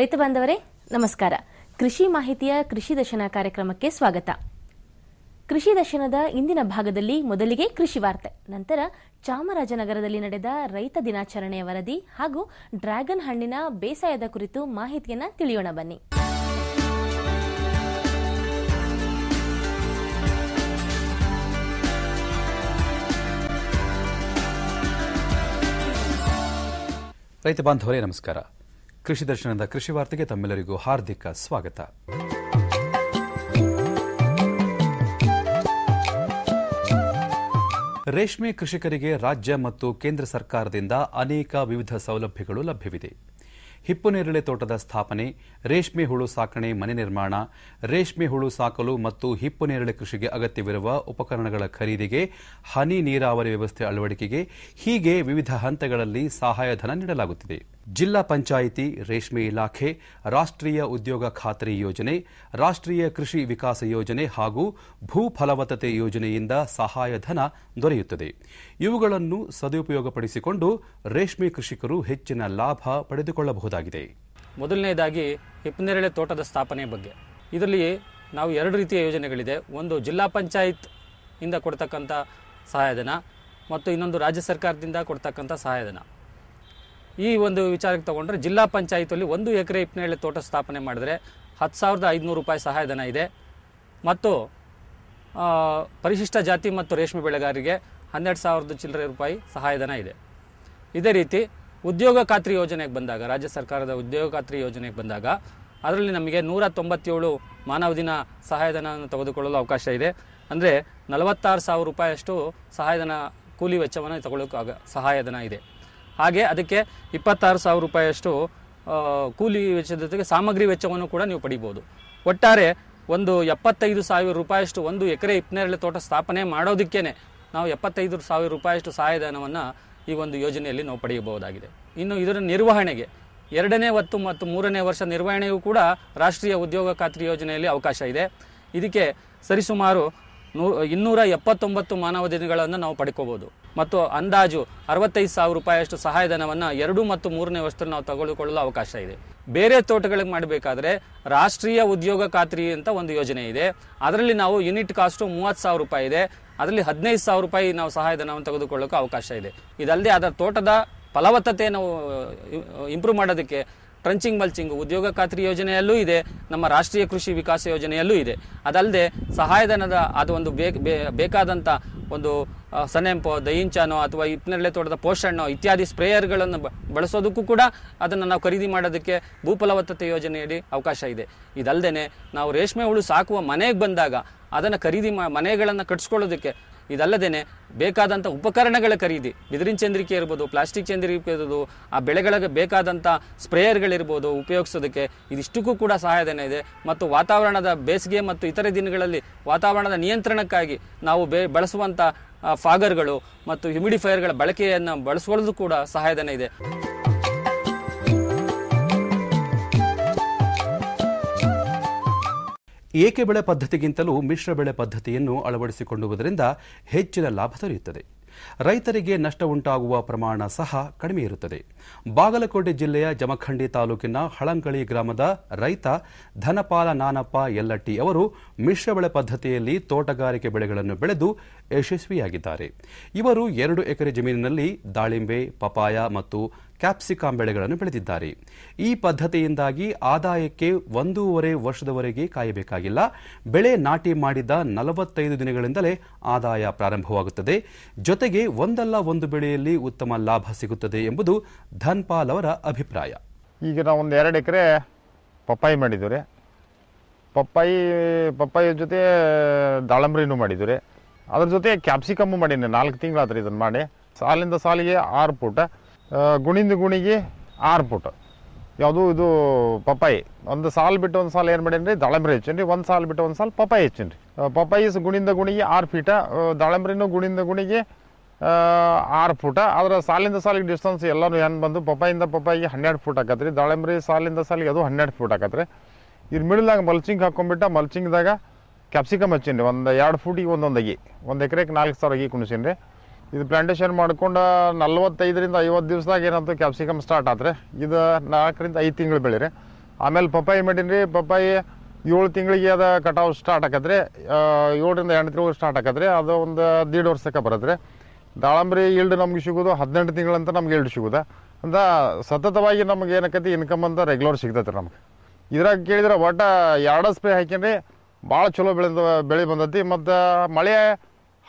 ರೈತ ಬಾಂಧವರೇ, ನಮಸ್ಕಾರ. ಕೃಷಿ ಮಾಹಿತಿಯ ಕೃಷಿ ದರ್ಶನ ಕಾರ್ಯಕ್ರಮಕ್ಕೆ ಸ್ವಾಗತ. ಕೃಷಿ ದರ್ಶನದ ಇಂದಿನ ಭಾಗದಲ್ಲಿ ಮೊದಲಿಗೆ ಕೃಷಿ ವಾರ್ತೆ, ನಂತರ ಚಾಮರಾಜನಗರದಲ್ಲಿ ನಡೆದ ರೈತ ದಿನಾಚರಣೆಯ ವರದಿ ಹಾಗೂ ಡ್ರ್ಯಾಗನ್ ಹಣ್ಣಿನ ಬೇಸಾಯದ ಕುರಿತು ಮಾಹಿತಿಯನ್ನು ತಿಳಿಯೋಣ ಬನ್ನಿ. ರೈತ ಬಾಂಧವರೇ, ನಮಸ್ಕಾರ. ಕೃಷಿ ದರ್ಶನದ ಕೃಷಿ ವಾರ್ತೆಗೆ ತಮ್ಮೆಲ್ಲರಿಗೂ ಹಾರ್ದಿಕ ಸ್ವಾಗತ. ರೇಷ್ಮೆ ಕೃಷಿಕರಿಗೆ ರಾಜ್ಯ ಮತ್ತು ಕೇಂದ್ರ ಸರ್ಕಾರದಿಂದ ಅನೇಕ ವಿವಿಧ ಸೌಲಭ್ಯಗಳು ಲಭ್ಯವಿದೆ. ಹಿಪ್ಪುನೇರಳೆ ತೋಟದ ಸ್ಥಾಪನೆ, ರೇಷ್ಮೆ ಹುಳು ಸಾಕಣೆ ಮನೆ ನಿರ್ಮಾಣ, ರೇಷ್ಮೆ ಹುಳು ಸಾಕಲು ಮತ್ತು ಹಿಪ್ಪುನೇರಳೆ ಕೃಷಿಗೆ ಅಗತ್ಯವಿರುವ ಉಪಕರಣಗಳ ಖರೀದಿಗೆ ಹನಿ ನೀರಾವರಿ ವ್ಯವಸ್ಥೆ ಅಳವಡಿಕೆಗೆ ಹೀಗೆ ವಿವಿಧ ಹಂತಗಳಲ್ಲಿ ಸಹಾಯಧನ ನೀಡಲಾಗುತ್ತಿದೆ. ಜಿಲ್ಲಾ ಪಂಚಾಯಿತಿ ರೇಷ್ಮೆ ಇಲಾಖೆ, ರಾಷ್ಟ್ರೀಯ ಉದ್ಯೋಗ ಖಾತ್ರಿ ಯೋಜನೆ, ರಾಷ್ಟ್ರೀಯ ಕೃಷಿ ವಿಕಾಸ ಯೋಜನೆ ಹಾಗೂ ಭೂ ಫಲವತ್ತತೆ ಯೋಜನೆಯಿಂದ ಸಹಾಯಧನ ದೊರೆಯುತ್ತದೆ. ಇವುಗಳನ್ನು ಸದುಪಯೋಗಪಡಿಸಿಕೊಂಡು ರೇಷ್ಮೆ ಕೃಷಿಕರು ಹೆಚ್ಚಿನ ಲಾಭ ಪಡೆದುಕೊಳ್ಳಬಹುದಾಗಿದೆ. ಮೊದಲನೇದಾಗಿ ಹಿಪ್ಪನೇರಳೆ ತೋಟದ ಸ್ಥಾಪನೆ ಬಗ್ಗೆ. ಇದರಲ್ಲಿ ನಾವು ಎರಡು ರೀತಿಯ ಯೋಜನೆಗಳಿದೆ. ಒಂದು ಜಿಲ್ಲಾ ಪಂಚಾಯತ್ ಇಂದ ಕೊಡ್ತಕ್ಕಂಥ ಸಹಾಯಧನ ಮತ್ತು ಇನ್ನೊಂದು ರಾಜ್ಯ ಸರ್ಕಾರದಿಂದ ಕೊಡ್ತಕ್ಕಂಥ ಸಹಾಯಧನ. ಈ ಒಂದು ವಿಚಾರಕ್ಕೆ ತಗೊಂಡ್ರೆ ಜಿಲ್ಲಾ ಪಂಚಾಯತಲ್ಲಿ ಒಂದು ಎಕರೆ ಹಿಪ್ಪನೇರಳೆ ತೋಟ ಸ್ಥಾಪನೆ ಮಾಡಿದ್ರೆ ಹತ್ತು ಸಾವಿರದ ಐದುನೂರು ರೂಪಾಯಿ ಸಹಾಯಧನ ಇದೆ. ಮತ್ತು ಪರಿಶಿಷ್ಟ ಜಾತಿ ಮತ್ತು ರೇಷ್ಮೆ ಬೆಳೆಗಾರರಿಗೆ ಹನ್ನೆರಡು ಸಾವಿರದ ಚಿಲ್ಲರೆ ರೂಪಾಯಿ ಸಹಾಯಧನ ಇದೆ. ಇದೇ ರೀತಿ ಉದ್ಯೋಗ ಖಾತ್ರಿ ಯೋಜನೆಗೆ ಬಂದಾಗ, ರಾಜ್ಯ ಸರ್ಕಾರದ ಉದ್ಯೋಗ ಖಾತ್ರಿ ಯೋಜನೆಗೆ ಬಂದಾಗ ಅದರಲ್ಲಿ ನಮಗೆ ನೂರ ತೊಂಬತ್ತೇಳು ಮಾನವ ದಿನ ಸಹಾಯಧನವನ್ನು ತೆಗೆದುಕೊಳ್ಳಲು ಅವಕಾಶ ಇದೆ. ಅಂದರೆ ನಲವತ್ತಾರು ಸಾವಿರ ರೂಪಾಯಿಯಷ್ಟು ಸಹಾಯಧನ, ಕೂಲಿ ವೆಚ್ಚವನ್ನು ತಗೊಳ್ಳೋಕೆ ಸಹಾಯಧನ ಇದೆ. ಹಾಗೆ ಅದಕ್ಕೆ ಇಪ್ಪತ್ತಾರು ಸಾವಿರ ರೂಪಾಯಿಯಷ್ಟು ಕೂಲಿ ವೆಚ್ಚದ ಜೊತೆಗೆ ಸಾಮಗ್ರಿ ವೆಚ್ಚವನ್ನು ಕೂಡ ನೀವು ಪಡಿಬೋದು. ಒಟ್ಟಾರೆ ಒಂದು ಎಪ್ಪತ್ತೈದು ಸಾವಿರ ರೂಪಾಯಿಯಷ್ಟು ಒಂದು ಎಕರೆ ಹಿಪ್ಪನೇರಳೆ ತೋಟ ಸ್ಥಾಪನೆ ಮಾಡೋದಕ್ಕೇನೆ ನಾವು ಎಪ್ಪತ್ತೈದು ಸಾವಿರ ರೂಪಾಯಿಯಷ್ಟು ಸಹಾಯಧನವನ್ನು ಈ ಒಂದು ಯೋಜನೆಯಲ್ಲಿ ನಾವು ಪಡೆಯಬಹುದಾಗಿದೆ. ಇನ್ನು ಇದರ ನಿರ್ವಹಣೆಗೆ ಎರಡನೇ ಹೊತ್ತು ಮತ್ತು ಮೂರನೇ ವರ್ಷ ನಿರ್ವಹಣೆಯೂ ಕೂಡ ರಾಷ್ಟ್ರೀಯ ಉದ್ಯೋಗ ಖಾತ್ರಿ ಯೋಜನೆಯಲ್ಲಿ ಅವಕಾಶ ಇದೆ. ಇದಕ್ಕೆ ಸರಿಸುಮಾರು ನೂ, ಇನ್ನೂರ ಎಪ್ಪತ್ತೊಂಬತ್ತು ಮಾನವ ದಿನಗಳನ್ನು ನಾವು ಪಡ್ಕೋಬೋದು. ಮತ್ತು ಅಂದಾಜು ಅರವತ್ತೈದು ಸಾವಿರ ರೂಪಾಯಿಯಷ್ಟು ಸಹಾಯಧನವನ್ನು ಎರಡು ಮತ್ತು ಮೂರನೇ ವರ್ಷದಲ್ಲಿ ನಾವು ತಗೊಳ್ಳಿಕೊಳ್ಳಲು ಅವಕಾಶ ಇದೆ. ಬೇರೆ ತೋಟಗಳಿಗೆ ಮಾಡಬೇಕಾದ್ರೆ ರಾಷ್ಟ್ರೀಯ ಉದ್ಯೋಗ ಖಾತ್ರಿ ಅಂತ ಒಂದು ಯೋಜನೆ ಇದೆ. ಅದರಲ್ಲಿ ನಾವು ಯೂನಿಟ್ ಕಾಸ್ಟು ಮೂವತ್ತು ಸಾವಿರ ರೂಪಾಯಿ ಇದೆ. ಅದರಲ್ಲಿ ಹದಿನೈದು ಸಾವಿರ ರೂಪಾಯಿ ನಾವು ಸಹಾಯಧನವನ್ನು ತೆಗೆದುಕೊಳ್ಳೋಕೆ ಅವಕಾಶ ಇದೆ. ಇದಲ್ಲದೆ ಅದರ ತೋಟದ ಫಲವತ್ತತೆ ನಾವು ಇಂಪ್ರೂವ್ ಮಾಡೋದಕ್ಕೆ ಟ್ರಂಚಿಂಗ್ ಮಲ್ಚಿಂಗ್ ಉದ್ಯೋಗ ಖಾತ್ರಿ ಯೋಜನೆಯಲ್ಲೂ ಇದೆ, ನಮ್ಮ ರಾಷ್ಟ್ರೀಯ ಕೃಷಿ ವಿಕಾಸ ಯೋಜನೆಯಲ್ಲೂ ಇದೆ. ಅದಲ್ಲದೆ ಸಹಾಯಧನದ ಅದು ಒಂದು ಬೇಕಾದಂಥ ಒಂದು ಸನೆಂಪೋ, ದಯಿಂಚಾನೋ ಅಥವಾ ಹಿಪ್ಪನೇರಳೆ ತೋಟದ ಪೋಷಣ್ಣೋ ಇತ್ಯಾದಿ ಸ್ಪ್ರೇಯರ್ಗಳನ್ನು ಬಳಸೋದಕ್ಕೂ ಕೂಡ ಅದನ್ನು ನಾವು ಖರೀದಿ ಮಾಡೋದಕ್ಕೆ ಭೂಫಲವತ್ತತೆ ಯೋಜನೆಯಡಿ ಅವಕಾಶ ಇದೆ. ಇದಲ್ಲದೆ ನಾವು ರೇಷ್ಮೆ ಹುಳು ಸಾಕುವ ಮನೆಗೆ ಬಂದಾಗ ಅದನ್ನು ಖರೀದಿ ಮನೆಗಳನ್ನು ಕಟ್ಸ್ಕೊಳ್ಳೋದಕ್ಕೆ ಇದಲ್ಲದೇನೆ ಬೇಕಾದಂಥ ಉಪಕರಣಗಳ ಖರೀದಿ, ಬಿದಿರಿನ ಚಂದ್ರಿಕೆ ಇರ್ಬೋದು, ಪ್ಲಾಸ್ಟಿಕ್ ಚಂದ್ರಿಕೆ ಇರ್ಬೋದು, ಆ ಬೆಳೆಗಳಿಗೆ ಬೇಕಾದಂಥ ಸ್ಪ್ರೇಯರ್ಗಳಿರ್ಬೋದು ಉಪಯೋಗಿಸೋದಕ್ಕೆ ಇದಿಷ್ಟಕ್ಕೂ ಕೂಡ ಸಹಾಯಧನ ಇದೆ. ಮತ್ತು ವಾತಾವರಣದ ಬೇಸಿಗೆ ಮತ್ತು ಇತರೆ ದಿನಗಳಲ್ಲಿ ವಾತಾವರಣದ ನಿಯಂತ್ರಣಕ್ಕಾಗಿ ನಾವು ಬೇ ಬಳಸುವಂಥ ಫಾಗರ್ಗಳು ಮತ್ತು ಹ್ಯುಮಿಡಿಫೈಯರ್ಗಳ ಬಳಕೆಯನ್ನು ಬಳಸ್ಕೊಳ್ಳೋದು ಕೂಡ ಸಹಾಯಧನ ಇದೆ. ಏಕೆ ಬೆಳೆ ಪದ್ಧತಿಗಿಂತಲೂ ಮಿಶ್ರ ಬೆಳೆ ಪದ್ಧತಿಯನ್ನು ಅಳವಡಿಸಿಕೊಳ್ಳುವುದರಿಂದ ಹೆಚ್ಚಿನ ಲಾಭ ದೊರೆಯುತ್ತದೆ. ರೈತರಿಗೆ ನಷ್ಟ ಉಂಟಾಗುವ ಪ್ರಮಾಣ ಸಹ ಕಡಿಮೆ ಇರುತ್ತದೆ. ಬಾಗಲಕೋಟೆ ಜಿಲ್ಲೆಯ ಜಮಖಂಡಿ ತಾಲೂಕಿನ ಹಳಂಗಳಿ ಗ್ರಾಮದ ರೈತ ಧನಪಾಲ ನಾನಪ್ಪ ಯಲ್ಲಟ್ಟಿ ಅವರು ಮಿಶ್ರ ಬೆಳೆ ಪದ್ಧತಿಯಲ್ಲಿ ತೋಟಗಾರಿಕೆ ಬೆಳೆಗಳನ್ನು ಬೆಳೆದು ಯಶಸ್ವಿಯಾಗಿದ್ದಾರೆ. ಇವರು ಎರಡು ಎಕರೆ ಜಮೀನಿನಲ್ಲಿ ದಾಳಿಂಬೆ ಪಪಾಯ ಮತ್ತು ಕ್ಯಾಪ್ಸಿಕಾಂ ಬೆಳೆಗಳನ್ನು ಬೆಳೆದಿದ್ದಾರೆ. ಈ ಪದ್ಧತಿಯಿಂದಾಗಿ ಆದಾಯಕ್ಕೆ ಒಂದೂವರೆ ವರ್ಷದವರೆಗೆ ಕಾಯಬೇಕಾಗಿಲ್ಲ. ಬೆಳೆ ನಾಟಿ ಮಾಡಿದ ನಲವತ್ತೈದು ದಿನಗಳಿಂದಲೇ ಆದಾಯ ಪ್ರಾರಂಭವಾಗುತ್ತದೆ. ಜೊತೆಗೆ ಒಂದಲ್ಲ ಒಂದು ಬೆಳೆಯಲ್ಲಿ ಉತ್ತಮ ಲಾಭ ಸಿಗುತ್ತದೆ ಎಂಬುದು ಧನ್ಪಾಲ್ ಅವರ ಅಭಿಪ್ರಾಯ. ಈಗ ನಾವು ಒಂದು ಎರಡು ಎಕರೆ ಪಪ್ಪಾಯಿ ಮಾಡಿದ್ದೀವಿ. ರೀ ಪಪ್ಪಾಯಿ ಪಪ್ಪಾಯಿ ಜೊತೆ ದಾಳಂಬ್ರಿನೂ ಮಾಡಿದ್ದೀವಿ. ರೀ ಅದ್ರ ಜೊತೆ ಕ್ಯಾಪ್ಸಿಕಮ್ಮು ಮಾಡೀನಿ ನಾಲ್ಕು ತಿಂಗಳಾತ್ರಿ ಇದನ್ನು ಮಾಡಿ. ಸಾಲಿಂದ ಸಾಲಿಗೆ ಆರು ಫುಟ್ ಆ, ಗುಣಿಂದ ಗುಣಿಗೆ ಆರು ಫುಟ್ ಯಾವುದು ಇದು ಪಪ್ಪಾಯಿ. ಒಂದು ಸಾಲು ಬಿಟ್ಟು ಒಂದು ಸಾಲು ಏನು ಮಾಡೀನಿ ರೀ ದಾಳಂಬ್ರಿ ಹೆಚ್ಚಿನಿ ಒಂದು ಸಾಲು ಬಿಟ್ಟು ಒಂದು ಸಾಲು ಪಪ್ಪಾಯಿ ಹೆಚ್ಚಿನಿ ರೀ ಗುಣಿಂದ ಗುಣಿಗೆ ಆರು ಫೀಟ ದಾಳಂಬ್ರಿನೂ ಗುಣಿಂದ ಗುಣಿಗೆ ಆರು ಫುಟ ಆದ್ರೆ ಸಾಲಿಂದ ಸಾಲಿಗೆ ಡಿಸ್ಟೆನ್ಸ್ ಎಲ್ಲರೂ ಏನು ಬಂದು ಪಪ್ಪಾಯಿಂದ ಪಪ್ಪಾಯಿಗೆ ಹನ್ನೆರಡು ಫುಟ್ ಆಕತ್ರಿ. ದಾಳಂಬ್ರಿ ಸಾಲಿಂದ ಸಾಲಿಗೆ ಅದು ಹನ್ನೆರಡು ಫುಟ್ ಆಕತ್ರಿ. ಇದ್ರ ಮಿಡ್ಲಾಗ ಮಲ್ಚಿಂಗ್ ಹಾಕೊಂಡ್ಬಿಟ್ಟ ಮಲ್ಚಿಂಗ್ದಾಗ ಕ್ಯಾಪ್ಸಿಕಮ್ ಹಚ್ಚೀನಿ ಒಂದು ಎರಡು ಫೂಟಿಗೆ ಒಂದೊಂದು ಅಗಿ. ಒಂದು ಎಕರೆಗೆ ನಾಲ್ಕು ಸಾವಿರ ಅಗಿ ಕುಣಿಸೀನಿ ರೀ ಇದು ಪ್ಲಾಂಟೇಶನ್ ಮಾಡ್ಕೊಂಡು ನಲ್ವತ್ತೈದರಿಂದ ಐವತ್ತು ದಿವಸದಾಗ ಏನಂತ ಕ್ಯಾಪ್ಸಿಕಮ್ ಸ್ಟಾರ್ಟ್ ಆತ್ರಿ. ಇದು ನಾಲ್ಕರಿಂದ ಐದು ತಿಂಗಳು ಬೆಳೆ ರೀ ಆಮೇಲೆ ಪಪ್ಪಾಯಿ ಮಾಡೀನಿ ರೀ ಪಪ್ಪಾಯಿ ಏಳು ತಿಂಗಳಿಗೆ ಅದು ಕಟಾವು ಸ್ಟಾರ್ಟ್ ಆಕತ್ರಿ. ಏಳರಿಂದ ಎಂಟು ತಿಂಗಳು ಸ್ಟಾರ್ಟ್ ಆಕತ್ರಿ. ಅದು ಒಂದು ದೀಡ್ ವರ್ಷಕ್ಕೆ ಬರತ್ರಿ. ದಾಳಂಬ್ರಿ ಈಲ್ಡ್ ನಮ್ಗೆ ಸಿಗೋದು ಹದಿನೆಂಟು ತಿಂಗಳಂತ ನಮ್ಗೆ ಈಲ್ಡ್ ಸಿಗೋದ. ಅಂತ ಸತತವಾಗಿ ನಮ್ಗೆ ಏನಕ್ಕೈತಿ ಇನ್ಕಮ್ ಅಂತ ರೆಗ್ಯುಲರ್ ಸಿಗ್ತೈತೆ ನಮ್ಗೆ. ಇದ್ರಾಗ ಕೇಳಿದ್ರೆ ಒಟ್ಟು ಎರಡು ಸ್ಪ್ರೇ ಹಾಕ್ಯಂಡ್ರಿ ಭಾಳ ಚಲೋ ಬೆಳೆ ಬೆಳೆ ಬಂದೈತಿ. ಮತ್ತು ಮಳೆ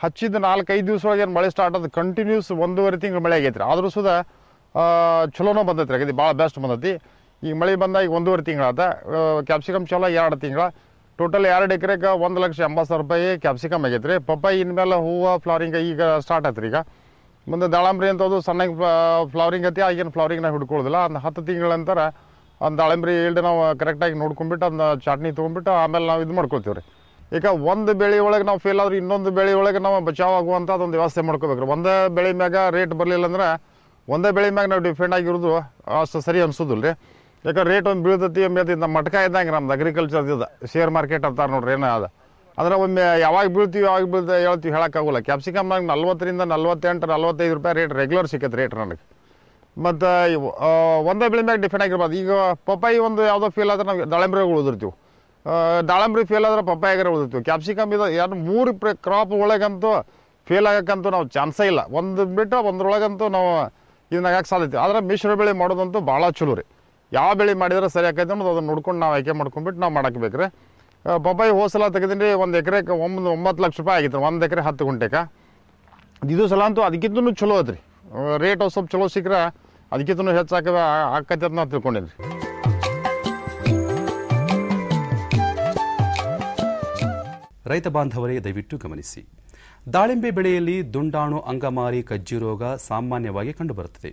ಹಚ್ಚಿದ ನಾಲ್ಕೈದು ದಿವಸ ಒಳಗೆ ಏನು ಮಳೆ ಸ್ಟಾರ್ಟ್ ಆದ ಕಂಟಿನ್ಯೂಸ್ ಒಂದೂವರೆ ತಿಂಗಳು ಮಳೆ ಆಗೈತ್ರಿ. ಆದರೂ ಸುದ ಚಲೋನೋ ಬಂದೈತ್ರಿ. ಆಗೈತಿ ಭಾಳ ಬೆಸ್ಟ್ ಬಂದೈತಿ. ಈಗ ಮಳೆ ಬಂದಾಗ ಈಗ ಒಂದೂವರೆ ತಿಂಗಳಾದ ಕ್ಯಾಪ್ಸಿಕಮ್ ಚಲೋ ಎರಡು ತಿಂಗಳ. ಟೋಟಲ್ ಎರಡು ಎಕರೆಗೆ ಒಂದು ಲಕ್ಷ ಎಂಬತ್ತು ಸಾವಿರ ರೂಪಾಯಿ ಕ್ಯಾಪ್ಸಿಕಮ್ ಆಗೈತ್ರಿ. ಪಪ್ಪಾಯಿ ಇನ್ಮೇಲೆ ಹೂವು ಫ್ಲವರಿಂಗ್ ಈಗ ಸ್ಟಾರ್ಟ್ ಆಯ್ತು ಈಗ. ಮುಂದೆ ದಾಳಂಬ್ರಿ ಅಂತದ್ದು ಸಣ್ಣಗೆ ಫ್ಲವರಿಂಗ್ ಐತಿ. ಆಗೇನು ಫ್ಲವರಿಂಗ್ ಹಿಡ್ಕೊಳ್ಳೋದಿಲ್ಲ. ಒಂದು ಹತ್ತು ತಿಂಗಳ ಒಂದು ದಾಳಿಂಬ್ರಿ ಈಲ್ಡ್ ನಾವು ಕರೆಕ್ಟಾಗಿ ನೋಡ್ಕೊಂಬಿಟ್ಟು ಅದನ್ನ ಚಾಟ್ನಿ ತೊಗೊಂಬಿಟ್ಟು ಆಮೇಲೆ ನಾವು ಇದು ಮಾಡ್ಕೊಳ್ತೀವಿ ರೀ. ಈಗ ಒಂದು ಬೆಳೆ ಒಳಗೆ ನಾವು ಫೇಲ್ ಆದ್ರೆ ಇನ್ನೊಂದು ಬೆಳೆ ಒಳಗೆ ನಾವು ಬಚಾವ್ ಆಗುವಂಥ ಅದೊಂದು ವ್ಯವಸ್ಥೆ ಮಾಡ್ಕೋಬೇಕು ಒಂದೇ ಬೆಳೆ ಮ್ಯಾಗ ರೇಟ್ ಬರಲಿಲ್ಲ ಅಂದ್ರೆ ಒಂದೇ ಬೆಳೆ ಮ್ಯಾಗ ನಾವು ಡಿಫೆಂಡ್ ಆಗಿರೋದು ಅಷ್ಟು ಸರಿ ಅನ್ಸೋದಿಲ್ಲ ರೀ ಯಾಕಂದ್ರೆ ರೇಟ್ ಒಂದು ಬೀಳ್ತತಿ ಒಮ್ಮೆ ನಮ್ಮ ಮಟ್ಕ ಇದ್ದಂಗೆ ನಮ್ದು ಅಗ್ರಿಕಲ್ಚರ್ ಇದು. ಶೇರ್ ಮಾರ್ಕೆಟ್ ಅಂತಾರೆ ನೋಡ್ರಿ ಏನೋ ಅದು. ಅಂದ್ರೆ ಒಮ್ಮೆ ಯಾವಾಗ ಬೀಳ್ತೀವಿ ಯಾವಾಗ ಬೀಳ್ತಾ ಹೇಳ್ತೀವಿ ಹೇಳೋಕ್ಕಾಗಲ್ಲ ಕ್ಯಾಪ್ಸಿಕಮ್ನಾಗ ನಲ್ವತ್ತರಿಂದ ನಲ್ವತ್ತೆಂಟು ನಲ್ವತ್ತೈದು ರೂಪಾಯಿ ರೇಟ್ ರೆಗ್ಯುಲರ್ ಸಿಕ್ಕತ್ತೆ ರೇಟ್ ನನಗೆ. ಮತ್ತು ಒಂದೇ ಬೆಳೆ ಮ್ಯಾಗ ಡಿಫೆಂಡ್ ಆಗಿರ್ಬೋದು. ಈಗ ಪಪ್ಪಾಯಿ ಒಂದು ಯಾವುದೋ ಫೇಲ್ ಆದ್ರೆ ನಾವು ದಾಳಿಂಬ್ರಿ ಉಳಿದಿರ್ತೀವಿ. ದಾಳಂಬ್ರಿ ಫೇಲ್ ಆದ್ರೆ ಪಪ್ಪಾಯಿಗಾರ ಉಳಿದಿರ್ತೀವಿ. ಕ್ಯಾಪ್ಸಿಕಮ್ ಇದು ಎರಡು ಮೂರು ಕ್ರಾಪ್ ಒಳಗಂತೂ ಫೇಲ್ ಆಗಕ್ಕಂತೂ ನಾವು ಚಾನ್ಸೇ ಇಲ್ಲ. ಒಂದು ಬಿಟ್ಟು ಒಂದ್ರೊಳಗಂತೂ ನಾವು ಇದನ್ನ ಆಗಕ್ಕೆ ಸಾಧ್ಯತೆ ಆದರೆ ಮಿಶ್ರ ಬೆಳೆ ಮಾಡೋದಂತೂ ಭಾಳ ಚಲೋ ರೀ. ಯಾವ ಬೆಳೆ ಮಾಡಿದ್ರೆ ಸರಿ ಆಕೈತೆ ಅನ್ನೋದು ಅದನ್ನು ನೋಡ್ಕೊಂಡು ನಾವು ಆಯ್ಕೆ ಮಾಡ್ಕೊಂಡ್ಬಿಟ್ಟು ನಾವು ಮಾಡಕ್ಕೆ ರೀ. ಪಪ್ಪಾಯಿ ಹೋಸಲ ತೆಗೆದಿನಿ ಒಂದು ಎಕರೆಗೆ ಒಂದು ಒಂಬತ್ತು ಲಕ್ಷ ರೂಪಾಯಿ ಆಗಿತ್ತು. ಒಂದು ಎಕರೆ ಹತ್ತು ಗುಂಟೆಕ. ಇದು ಸಲ ಅಂತೂ ಅದಕ್ಕಿಂತೂ ಚಲೋ ಐತ್ರಿ. ರೇಟ್ ಸ್ವಲ್ಪ ಚಲೋ ಸಿಕ್ಕರೆ ಅದಕ್ಕಿಂತನೂ ಹೆಚ್ಚಾಕ ಆಕೈತೆ ಅಂತ ನಾ ತಿಳ್ಕೊಂಡೇನಿ ರೈತ ಬಾಂಧವರೇ ದಯವಿಟ್ಟು ಗಮನಿಸಿ. ದಾಳಿಂಬೆ ಬೆಳೆಯಲ್ಲಿ ದುಂಡಾಣು, ಅಂಗಮಾರಿ ಕಜ್ಜಿ ರೋಗ ಸಾಮಾನ್ಯವಾಗಿ ಕಂಡುಬರುತ್ತದೆ.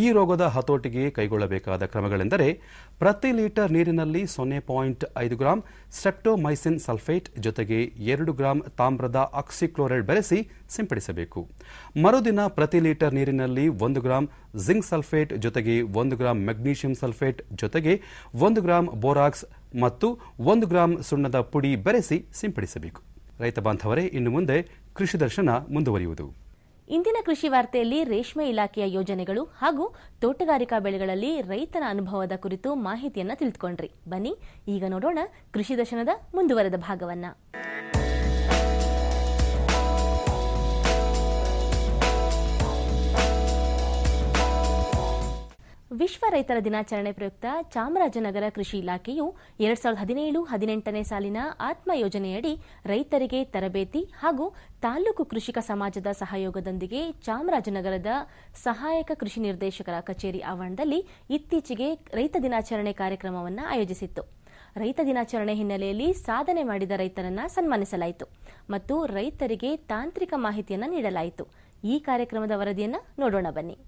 ಈ ರೋಗದ ಹತೋಟಿಗೆ ಕೈಗೊಳ್ಳಬೇಕಾದ ಕ್ರಮಗಳೆಂದರೆ ಪ್ರತಿ ಲೀಟರ್ ನೀರಿನಲ್ಲಿ ಸೊನ್ನೆ ಪಾಯಿಂಟ್ ಐದು ಗ್ರಾಂ ಸ್ಟೆಪ್ಟೋಮೈಸಿನ್ ಸಲ್ಫೇಟ್ ಜೊತೆಗೆ ಎರಡು ಗ್ರಾಂ ತಾಮ್ರದ ಆಕ್ಸಿಕ್ಲೋರೈಡ್ ಬೆರೆಸಿ ಸಿಂಪಡಿಸಬೇಕು. ಮರುದಿನ ಪ್ರತಿ ಲೀಟರ್ ನೀರಿನಲ್ಲಿ ಒಂದು ಗ್ರಾಂ ಜಿಂಕ್ ಸಲ್ಫೇಟ್ ಜೊತೆಗೆ ಒಂದು ಗ್ರಾಂ ಮೆಗ್ನೀಷಿಯಂ ಸಲ್ಫೇಟ್ ಜೊತೆಗೆ ಒಂದು ಗ್ರಾಂ ಬೋರಾಕ್ಸ್ ಮತ್ತು ಒಂದು ಗ್ರಾಂ ಸುಣ್ಣದ ಪುಡಿ ಬೆರೆಸಿ ಸಿಂಪಡಿಸಬೇಕು. ರೈತ ಬಾಂಧವರೇ, ಇನ್ನು ಮುಂದೆ ಕೃಷಿ ದರ್ಶನ ಮುಂದುವರಿಯುವುದು. ಇಂದಿನ ಕೃಷಿ ವಾರ್ತೆಯಲ್ಲಿ ರೇಷ್ಮೆ ಇಲಾಖೆಯ ಯೋಜನೆಗಳು ಹಾಗೂ ತೋಟಗಾರಿಕಾ ಬೆಳೆಗಳಲ್ಲಿ ರೈತನ ಅನುಭವದ ಕುರಿತು ಮಾಹಿತಿಯನ್ನು ತಿಳಿದುಕೊಂಡ್ರಿ. ಬನ್ನಿ, ಈಗ ನೋಡೋಣ ಕೃಷಿ ದರ್ಶನದ ಮುಂದುವರೆದ ಭಾಗವನ್ನ. ವಿಶ್ವ ರೈತರ ದಿನಾಚರಣೆ ಪ್ರಯುಕ್ತ ಚಾಮರಾಜನಗರ ಕೃಷಿ ಇಲಾಖೆಯು ಎರಡ್ ಸಾವಿರದ ಹದಿನೇಳು, ಹದಿನೆಂಟನೇ ಸಾಲಿನ ಆತ್ಮ ಯೋಜನೆಯಡಿ ರೈತರಿಗೆ ತರಬೇತಿ ಹಾಗೂ ತಾಲೂಕು ಕೃಷಿಕ ಸಮಾಜದ ಸಹಯೋಗದೊಂದಿಗೆ ಚಾಮರಾಜನಗರದ ಸಹಾಯಕ ಕೃಷಿ ನಿರ್ದೇಶಕರ ಕಚೇರಿ ಆವರಣದಲ್ಲಿ ಇತ್ತೀಚೆಗೆ ರೈತ ದಿನಾಚರಣೆ ಕಾರ್ಯಕ್ರಮವನ್ನು ಆಯೋಜಿಸಿತ್ತು. ರೈತ ದಿನಾಚರಣೆ ಹಿನ್ನೆಲೆಯಲ್ಲಿ ಸಾಧನೆ ಮಾಡಿದ ರೈತರನ್ನ ಸನ್ಮಾನಿಸಲಾಯಿತು ಮತ್ತು ರೈತರಿಗೆ ತಾಂತ್ರಿಕ ಮಾಹಿತಿಯನ್ನು ನೀಡಲಾಯಿತು. ಈ ಕಾರ್ಯಕ್ರಮದ ವರದಿಯನ್ನು ನೋಡೋಣ ಬನ್ನಿ.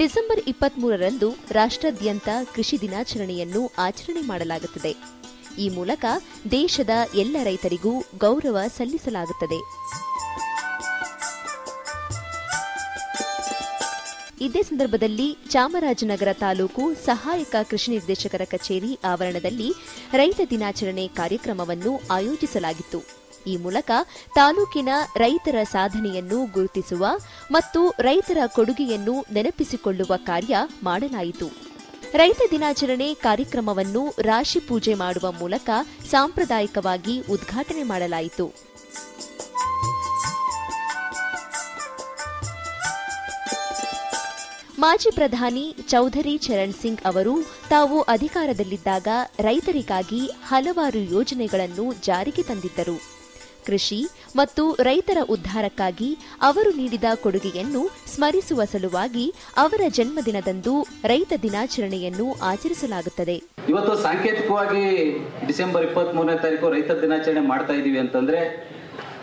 ಡಿಸೆಂಬರ್ ಇಪ್ಪತ್ಮೂರರಂದು ರಾಷ್ಟ್ರಾದ್ಯಂತ ಕೃಷಿ ದಿನಾಚರಣೆಯನ್ನು ಆಚರಣೆ ಮಾಡಲಾಗುತ್ತದೆ. ಈ ಮೂಲಕ ದೇಶದ ಎಲ್ಲ ರೈತರಿಗೂ ಗೌರವ ಸಲ್ಲಿಸಲಾಗುತ್ತದೆ. ಇದೇ ಸಂದರ್ಭದಲ್ಲಿ ಚಾಮರಾಜನಗರ ತಾಲೂಕು ಸಹಾಯಕ ಕೃಷಿ ನಿರ್ದೇಶಕರ ಕಚೇರಿ ಆವರಣದಲ್ಲಿ ರೈತ ದಿನಾಚರಣೆ ಕಾರ್ಯಕ್ರಮವನ್ನು ಆಯೋಜಿಸಲಾಗಿತ್ತು. ಈ ಮೂಲಕ ತಾಲೂಕಿನ ರೈತರ ಸಾಧನೆಯನ್ನು ಗುರುತಿಸುವ ಮತ್ತು ರೈತರ ಕೊಡುಗೆಯನ್ನು ನೆನಪಿಸಿಕೊಳ್ಳುವ ಕಾರ್ಯ ಮಾಡಲಾಯಿತು. ರೈತ ದಿನಾಚರಣೆ ಕಾರ್ಯಕ್ರಮವನ್ನು ರಾಶಿ ಪೂಜೆ ಮಾಡುವ ಮೂಲಕ ಸಾಂಪ್ರದಾಯಿಕವಾಗಿ ಉದ್ಘಾಟನೆ ಮಾಡಲಾಯಿತು. ಮಾಜಿ ಪ್ರಧಾನಿ ಚೌಧರಿ ಚರಣ್ ಸಿಂಗ್ ಅವರು ತಾವು ಅಧಿಕಾರದಲ್ಲಿದ್ದಾಗ ರೈತರಿಗಾಗಿ ಹಲವಾರು ಯೋಜನೆಗಳನ್ನು ಜಾರಿಗೆ ತಂದಿದ್ದರು. ಕೃಷಿ ಮತ್ತು ರೈತರ ಉದ್ಧಾರಕ್ಕಾಗಿ ಅವರು ನೀಡಿದ ಕೊಡುಗೆಯನ್ನು ಸ್ಮರಿಸುವ ಸಲುವಾಗಿ ಅವರ ಜನ್ಮದಿನದಂದು ರೈತ ದಿನಾಚರಣೆಯನ್ನು ಆಚರಿಸಲಾಗುತ್ತದೆ. ಇವತ್ತು ಸಾಂಕೇತಿಕವಾಗಿ ಡಿಸೆಂಬರ್ ಇಪ್ಪತ್ತ್ ಮೂರನೇ ತಾರೀಕು ರೈತ ದಿನಾಚರಣೆ ಮಾಡ್ತಾ ಇದೀವಿ ಅಂತಂದ್ರೆ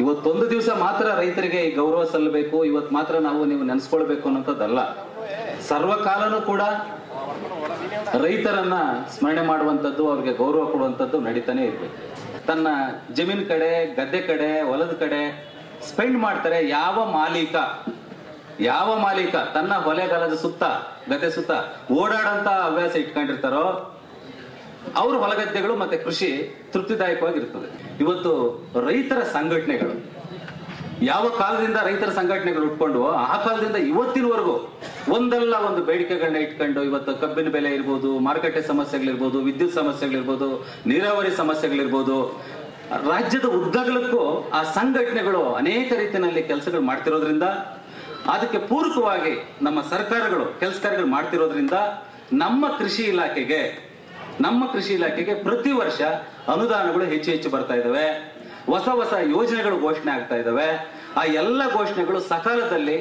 ಇವತ್ತೊಂದು ದಿವಸ ಮಾತ್ರ ರೈತರಿಗೆ ಗೌರವ ಸಲ್ಲಬೇಕು, ಇವತ್ತು ಮಾತ್ರ ನಾವು ನೀವು ನೆನೆಸ್ಕೊಳ್ಬೇಕು ಅನ್ನೋಂಥದ್ದಲ್ಲ ಸರ್ವಕಾಲನೂ ಕೂಡ ರೈತರನ್ನ ಸ್ಮರಣೆ ಮಾಡುವಂಥದ್ದು, ಅವ್ರಿಗೆ ಗೌರವ ಕೊಡುವಂಥದ್ದು ನಡೀತಾನೆ ಇರ್ಬೇಕು. ತನ್ನ ಜಮೀನ್ ಕಡೆ, ಗದ್ದೆ ಕಡೆ, ಹೊಲದ ಕಡೆ ಸ್ಪೆಂಡ್ ಮಾಡ್ತಾರೆ ಯಾವ ಮಾಲೀಕ? ಯಾವ ಮಾಲೀಕ? ತನ್ನ ಹೊಲೆಗಾಲದ ಸುತ್ತ, ಗದ್ದೆ ಸುತ್ತ ಓಡಾಡಂತ ಹವ್ಯಾಸ ಇಟ್ಕೊಂಡಿರ್ತಾರೋ, ಅವ್ರ ಹೊಲಗದ್ದೆಗಳು ಮತ್ತೆ ಕೃಷಿ ತೃಪ್ತಿದಾಯಕವಾಗಿರ್ತದೆ. ಇವತ್ತು ರೈತರ ಸಂಘಟನೆಗಳು ಯಾವ ಕಾಲದಿಂದ ರೈತರ ಸಂಘಟನೆಗಳು ಉಟ್ಕೊಂಡು, ಆ ಕಾಲದಿಂದ ಇವತ್ತಿನವರೆಗೂ ಒಂದಲ್ಲ ಒಂದು ಬೇಡಿಕೆಗಳನ್ನ ಇಟ್ಕೊಂಡು ಇವತ್ತು ಕಬ್ಬಿನ ಬೆಲೆ ಇರ್ಬೋದು, ಮಾರುಕಟ್ಟೆ ಸಮಸ್ಯೆಗಳಿರ್ಬೋದು, ವಿದ್ಯುತ್ ಸಮಸ್ಯೆಗಳಿರ್ಬೋದು, ನೀರಾವರಿ ಸಮಸ್ಯೆಗಳಿರ್ಬೋದು, ರಾಜ್ಯದ ಉದ್ದಗಲಕ್ಕೂ ಆ ಸಂಘಟನೆಗಳು ಅನೇಕ ರೀತಿಯಲ್ಲಿ ಕೆಲಸಗಳು ಮಾಡ್ತಿರೋದ್ರಿಂದ, ಅದಕ್ಕೆ ಪೂರಕವಾಗಿ ನಮ್ಮ ಸರ್ಕಾರಗಳು, ಕೆಲಸ ಕಾರ್ಯಗಳು ಮಾಡ್ತಿರೋದ್ರಿಂದ ನಮ್ಮ ಕೃಷಿ ಇಲಾಖೆಗೆ, ನಮ್ಮ ಕೃಷಿ ಇಲಾಖೆಗೆ ಪ್ರತಿ ವರ್ಷ ಅನುದಾನಗಳು ಹೆಚ್ಚು ಹೆಚ್ಚು ಬರ್ತಾ ಇದಾವೆ. ಹೊಸ ಹೊಸ ಯೋಜನೆಗಳು ಘೋಷಣೆ ಆಗ್ತಾ ಇದ್ದಾವೆ ಆ ಎಲ್ಲ ಘೋಷಣೆಗಳು ಸಕಾಲದಲ್ಲಿ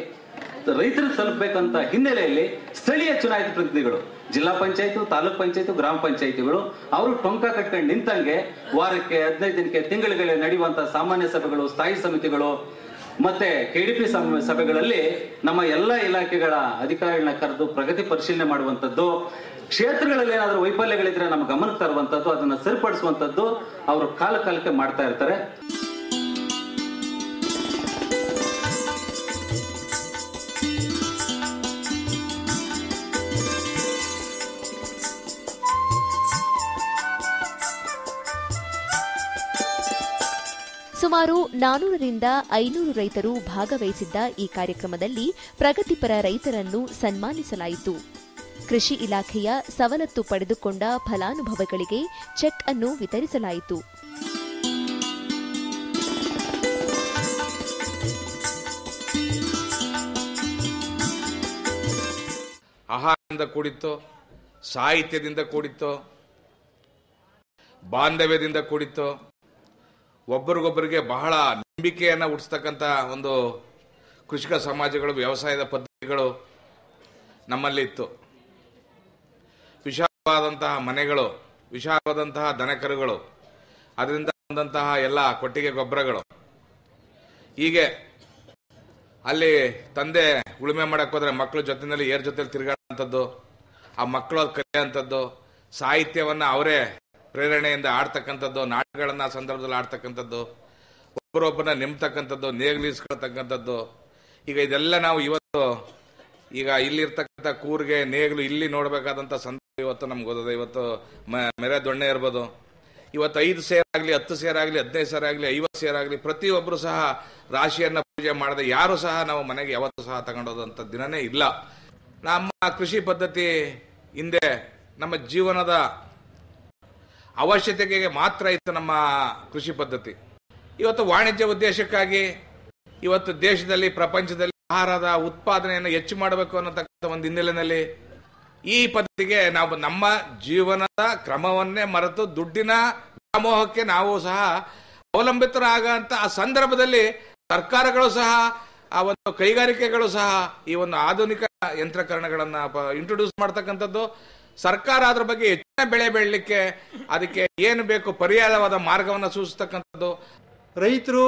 ರೈತರು ತಲುಪಬೇಕಂತ ಹಿನ್ನೆಲೆಯಲ್ಲಿ ಸ್ಥಳೀಯ ಚುನಾಯಿತ ಪ್ರತಿನಿಧಿಗಳು, ಜಿಲ್ಲಾ ಪಂಚಾಯತ್, ತಾಲೂಕ್ ಪಂಚಾಯತ್, ಗ್ರಾಮ ಪಂಚಾಯತಿಗಳು, ಅವರು ಟೊಂಕ ಕಟ್ಕೊಂಡು ನಿಂತಂಗೆ ವಾರಕ್ಕೆ ಹದಿನೈದು ದಿನಕ್ಕೆ ತಿಂಗಳಿಗೆ ನಡೆಯುವಂತಹ ಸಾಮಾನ್ಯ ಸಭೆಗಳು, ಸ್ಥಾಯಿ ಸಮಿತಿಗಳು, ಮತ್ತೆ ಕೆಡಿಪಿ ಸಭೆಗಳಲ್ಲಿ ನಮ್ಮ ಎಲ್ಲ ಇಲಾಖೆಗಳ ಅಧಿಕಾರಿಗಳನ್ನ ಕರೆದು ಪ್ರಗತಿ ಪರಿಶೀಲನೆ ಮಾಡುವಂತದ್ದು ಕ್ಷೇತ್ರಗಳಲ್ಲಿ ಏನಾದರೂ ವೈಫಲ್ಯಗಳಿದ್ರೆ ನಮ್ಮ ಗಮನಕ್ಕೆ ತರುವಂತದ್ದು ಅದನ್ನ ಸರಿಪಡಿಸುವಂತದ್ದು ಅವರು ಕಾಲ ಕಾಲಕ್ಕೆ ಮಾಡ್ತಾ ಇರ್ತಾರೆ. ಸುಮಾರು ನಾನೂರರಿಂದ ಐನೂರು ರೈತರು ಭಾಗವಹಿಸಿದ್ದ ಈ ಕಾರ್ಯಕ್ರಮದಲ್ಲಿ ಪ್ರಗತಿಪರ ರೈತರನ್ನು ಸನ್ಮಾನಿಸಲಾಯಿತು. ಕೃಷಿ ಇಲಾಖೆಯ ಸವಲತ್ತು ಪಡೆದುಕೊಂಡ ಫಲಾನುಭವಿಗಳಿಗೆ ಚೆಕ್ ಅನ್ನು ವಿತರಿಸಲಾಯಿತು. ಆಹಾರದಿಂದ ಕೂಡಿತ್ತು, ಸಾಹಿತ್ಯದಿಂದ ಕೂಡಿತ್ತು, ಬಾಂಧವ್ಯದಿಂದ ಕೂಡಿತ್ತು. ಒಬ್ಬರಿಗೊಬ್ಬರಿಗೆ ಬಹಳ ನಂಬಿಕೆಯನ್ನು ಹುಟ್ಟಿಸ್ತಕ್ಕಂಥ ಒಂದು ಕೃಷಿಕ ಸಮಾಜಗಳು, ವ್ಯವಸಾಯದ ಪದ್ಧತಿಗಳು ನಮ್ಮಲ್ಲಿ ವಿಶಾಲವಾದಂತಹ ಮನೆಗಳು, ವಿಶಾಲವಾದಂತಹ ದನಕರುಗಳು, ಅದರಿಂದ ಬಂದಂತಹ ಎಲ್ಲ ಕೊಟ್ಟಿಗೆ ಗೊಬ್ಬರಗಳು. ಹೀಗೆ ಅಲ್ಲಿ ತಂದೆ ಉಳುಮೆ ಮಾಡಕ್ ಹೋದ್ರೆ ಮಕ್ಕಳ ಜೊತೆನಲ್ಲಿ ಏರ್ ಜೊತೆಲಿ ತಿರುಗಾಡುವಂಥದ್ದು ಆ ಮಕ್ಕಳು ಅದು ಕಲಿಯುವಂಥದ್ದು ಸಾಹಿತ್ಯವನ್ನ ಅವರೇ ಪ್ರೇರಣೆಯಿಂದ ಆಡ್ತಕ್ಕಂಥದ್ದು, ನಾಟಕಗಳನ್ನ ಸಂದರ್ಭದಲ್ಲಿ ಆಡ್ತಕ್ಕಂಥದ್ದು ಒಬ್ಬರೊಬ್ಬರನ್ನ ನೆಮ್ತಕ್ಕಂಥದ್ದು, ನೇಗ್ಲಿಸ್ಕೊಳ್ತಕ್ಕಂಥದ್ದು. ಈಗ ಇದೆಲ್ಲ ನಾವು ಇವತ್ತು ಈಗ ಇಲ್ಲಿರ್ತಕ್ಕಂಥ ಕೂರ್ಗೆ, ನೇಗ್ಲು ಇಲ್ಲಿ ನೋಡಬೇಕಾದಂತ ಸಂದರ್ಭ ಇವತ್ತು ನಮ್ಗೆ ಓದೋದು ಇವತ್ತು ಮೆರೆ ದೊಣ್ಣೆ ಇರ್ಬೋದು. ಇವತ್ತು ಐದು ಸೇರ್ ಆಗಲಿ, ಹತ್ತು ಸೇರ್ ಆಗಲಿ, ಹದಿನೈದು ಸೇರ್ ಆಗಲಿ, ಐವತ್ತು ಸೇರ್ ಆಗಲಿ ಪ್ರತಿಯೊಬ್ಬರು ಸಹ ರಾಶಿಯನ್ನ ಪೂಜೆ ಮಾಡದೆ ಯಾರು ಸಹ ನಾವು ಮನೆಗೆ ಯಾವತ್ತೂ ಸಹ ತಗೊಂಡೋದಂಥ ದಿನನೇ ಇಲ್ಲ. ನಮ್ಮ ಕೃಷಿ ಪದ್ಧತಿ ಹಿಂದೆ ನಮ್ಮ ಜೀವನದ ಅವಶ್ಯಕತೆಗೆ ಮಾತ್ರ ಇತ್ತು ನಮ್ಮ ಕೃಷಿ ಪದ್ಧತಿ. ಇವತ್ತು ವಾಣಿಜ್ಯ ಉದ್ದೇಶಕ್ಕಾಗಿ, ಇವತ್ತು ದೇಶದಲ್ಲಿ, ಪ್ರಪಂಚದಲ್ಲಿ ಆಹಾರದ ಉತ್ಪಾದನೆಯನ್ನು ಹೆಚ್ಚು ಮಾಡಬೇಕು ಅನ್ನತಕ್ಕಂಥ ಒಂದು ಹಿನ್ನೆಲೆಯಲ್ಲಿ ಈ ಪದ್ಧತಿಗೆ ನಾವು ನಮ್ಮ ಜೀವನದ ಕ್ರಮವನ್ನೇ ಮರೆತು ದುಡ್ಡಿನ ವ್ಯಾಮೋಹಕ್ಕೆ ನಾವು ಸಹ ಅವಲಂಬಿತರಾಗಂತ ಆ ಸಂದರ್ಭದಲ್ಲಿ ಸರ್ಕಾರಗಳು ಸಹ, ಆ ಒಂದು ಕೈಗಾರಿಕೆಗಳು ಸಹ ಈ ಒಂದು ಆಧುನಿಕ ಯಂತ್ರಕರಣಗಳನ್ನು ಇಂಟ್ರೊಡ್ಯೂಸ್ ಮಾಡ್ತಕ್ಕಂಥದ್ದು. ಸರ್ಕಾರ ಅದ್ರ ಬಗ್ಗೆ ಹೆಚ್ಚಿನ ಬೆಳೆ ಬೆಳಲಿಕ್ಕೆ ಅದಕ್ಕೆ ಏನು ಬೇಕು ಪರ್ಯಾಯವಾದ ಮಾರ್ಗವನ್ನು ಸೂಚಿಸ್ತಕ್ಕಂಥದ್ದು. ರೈತರು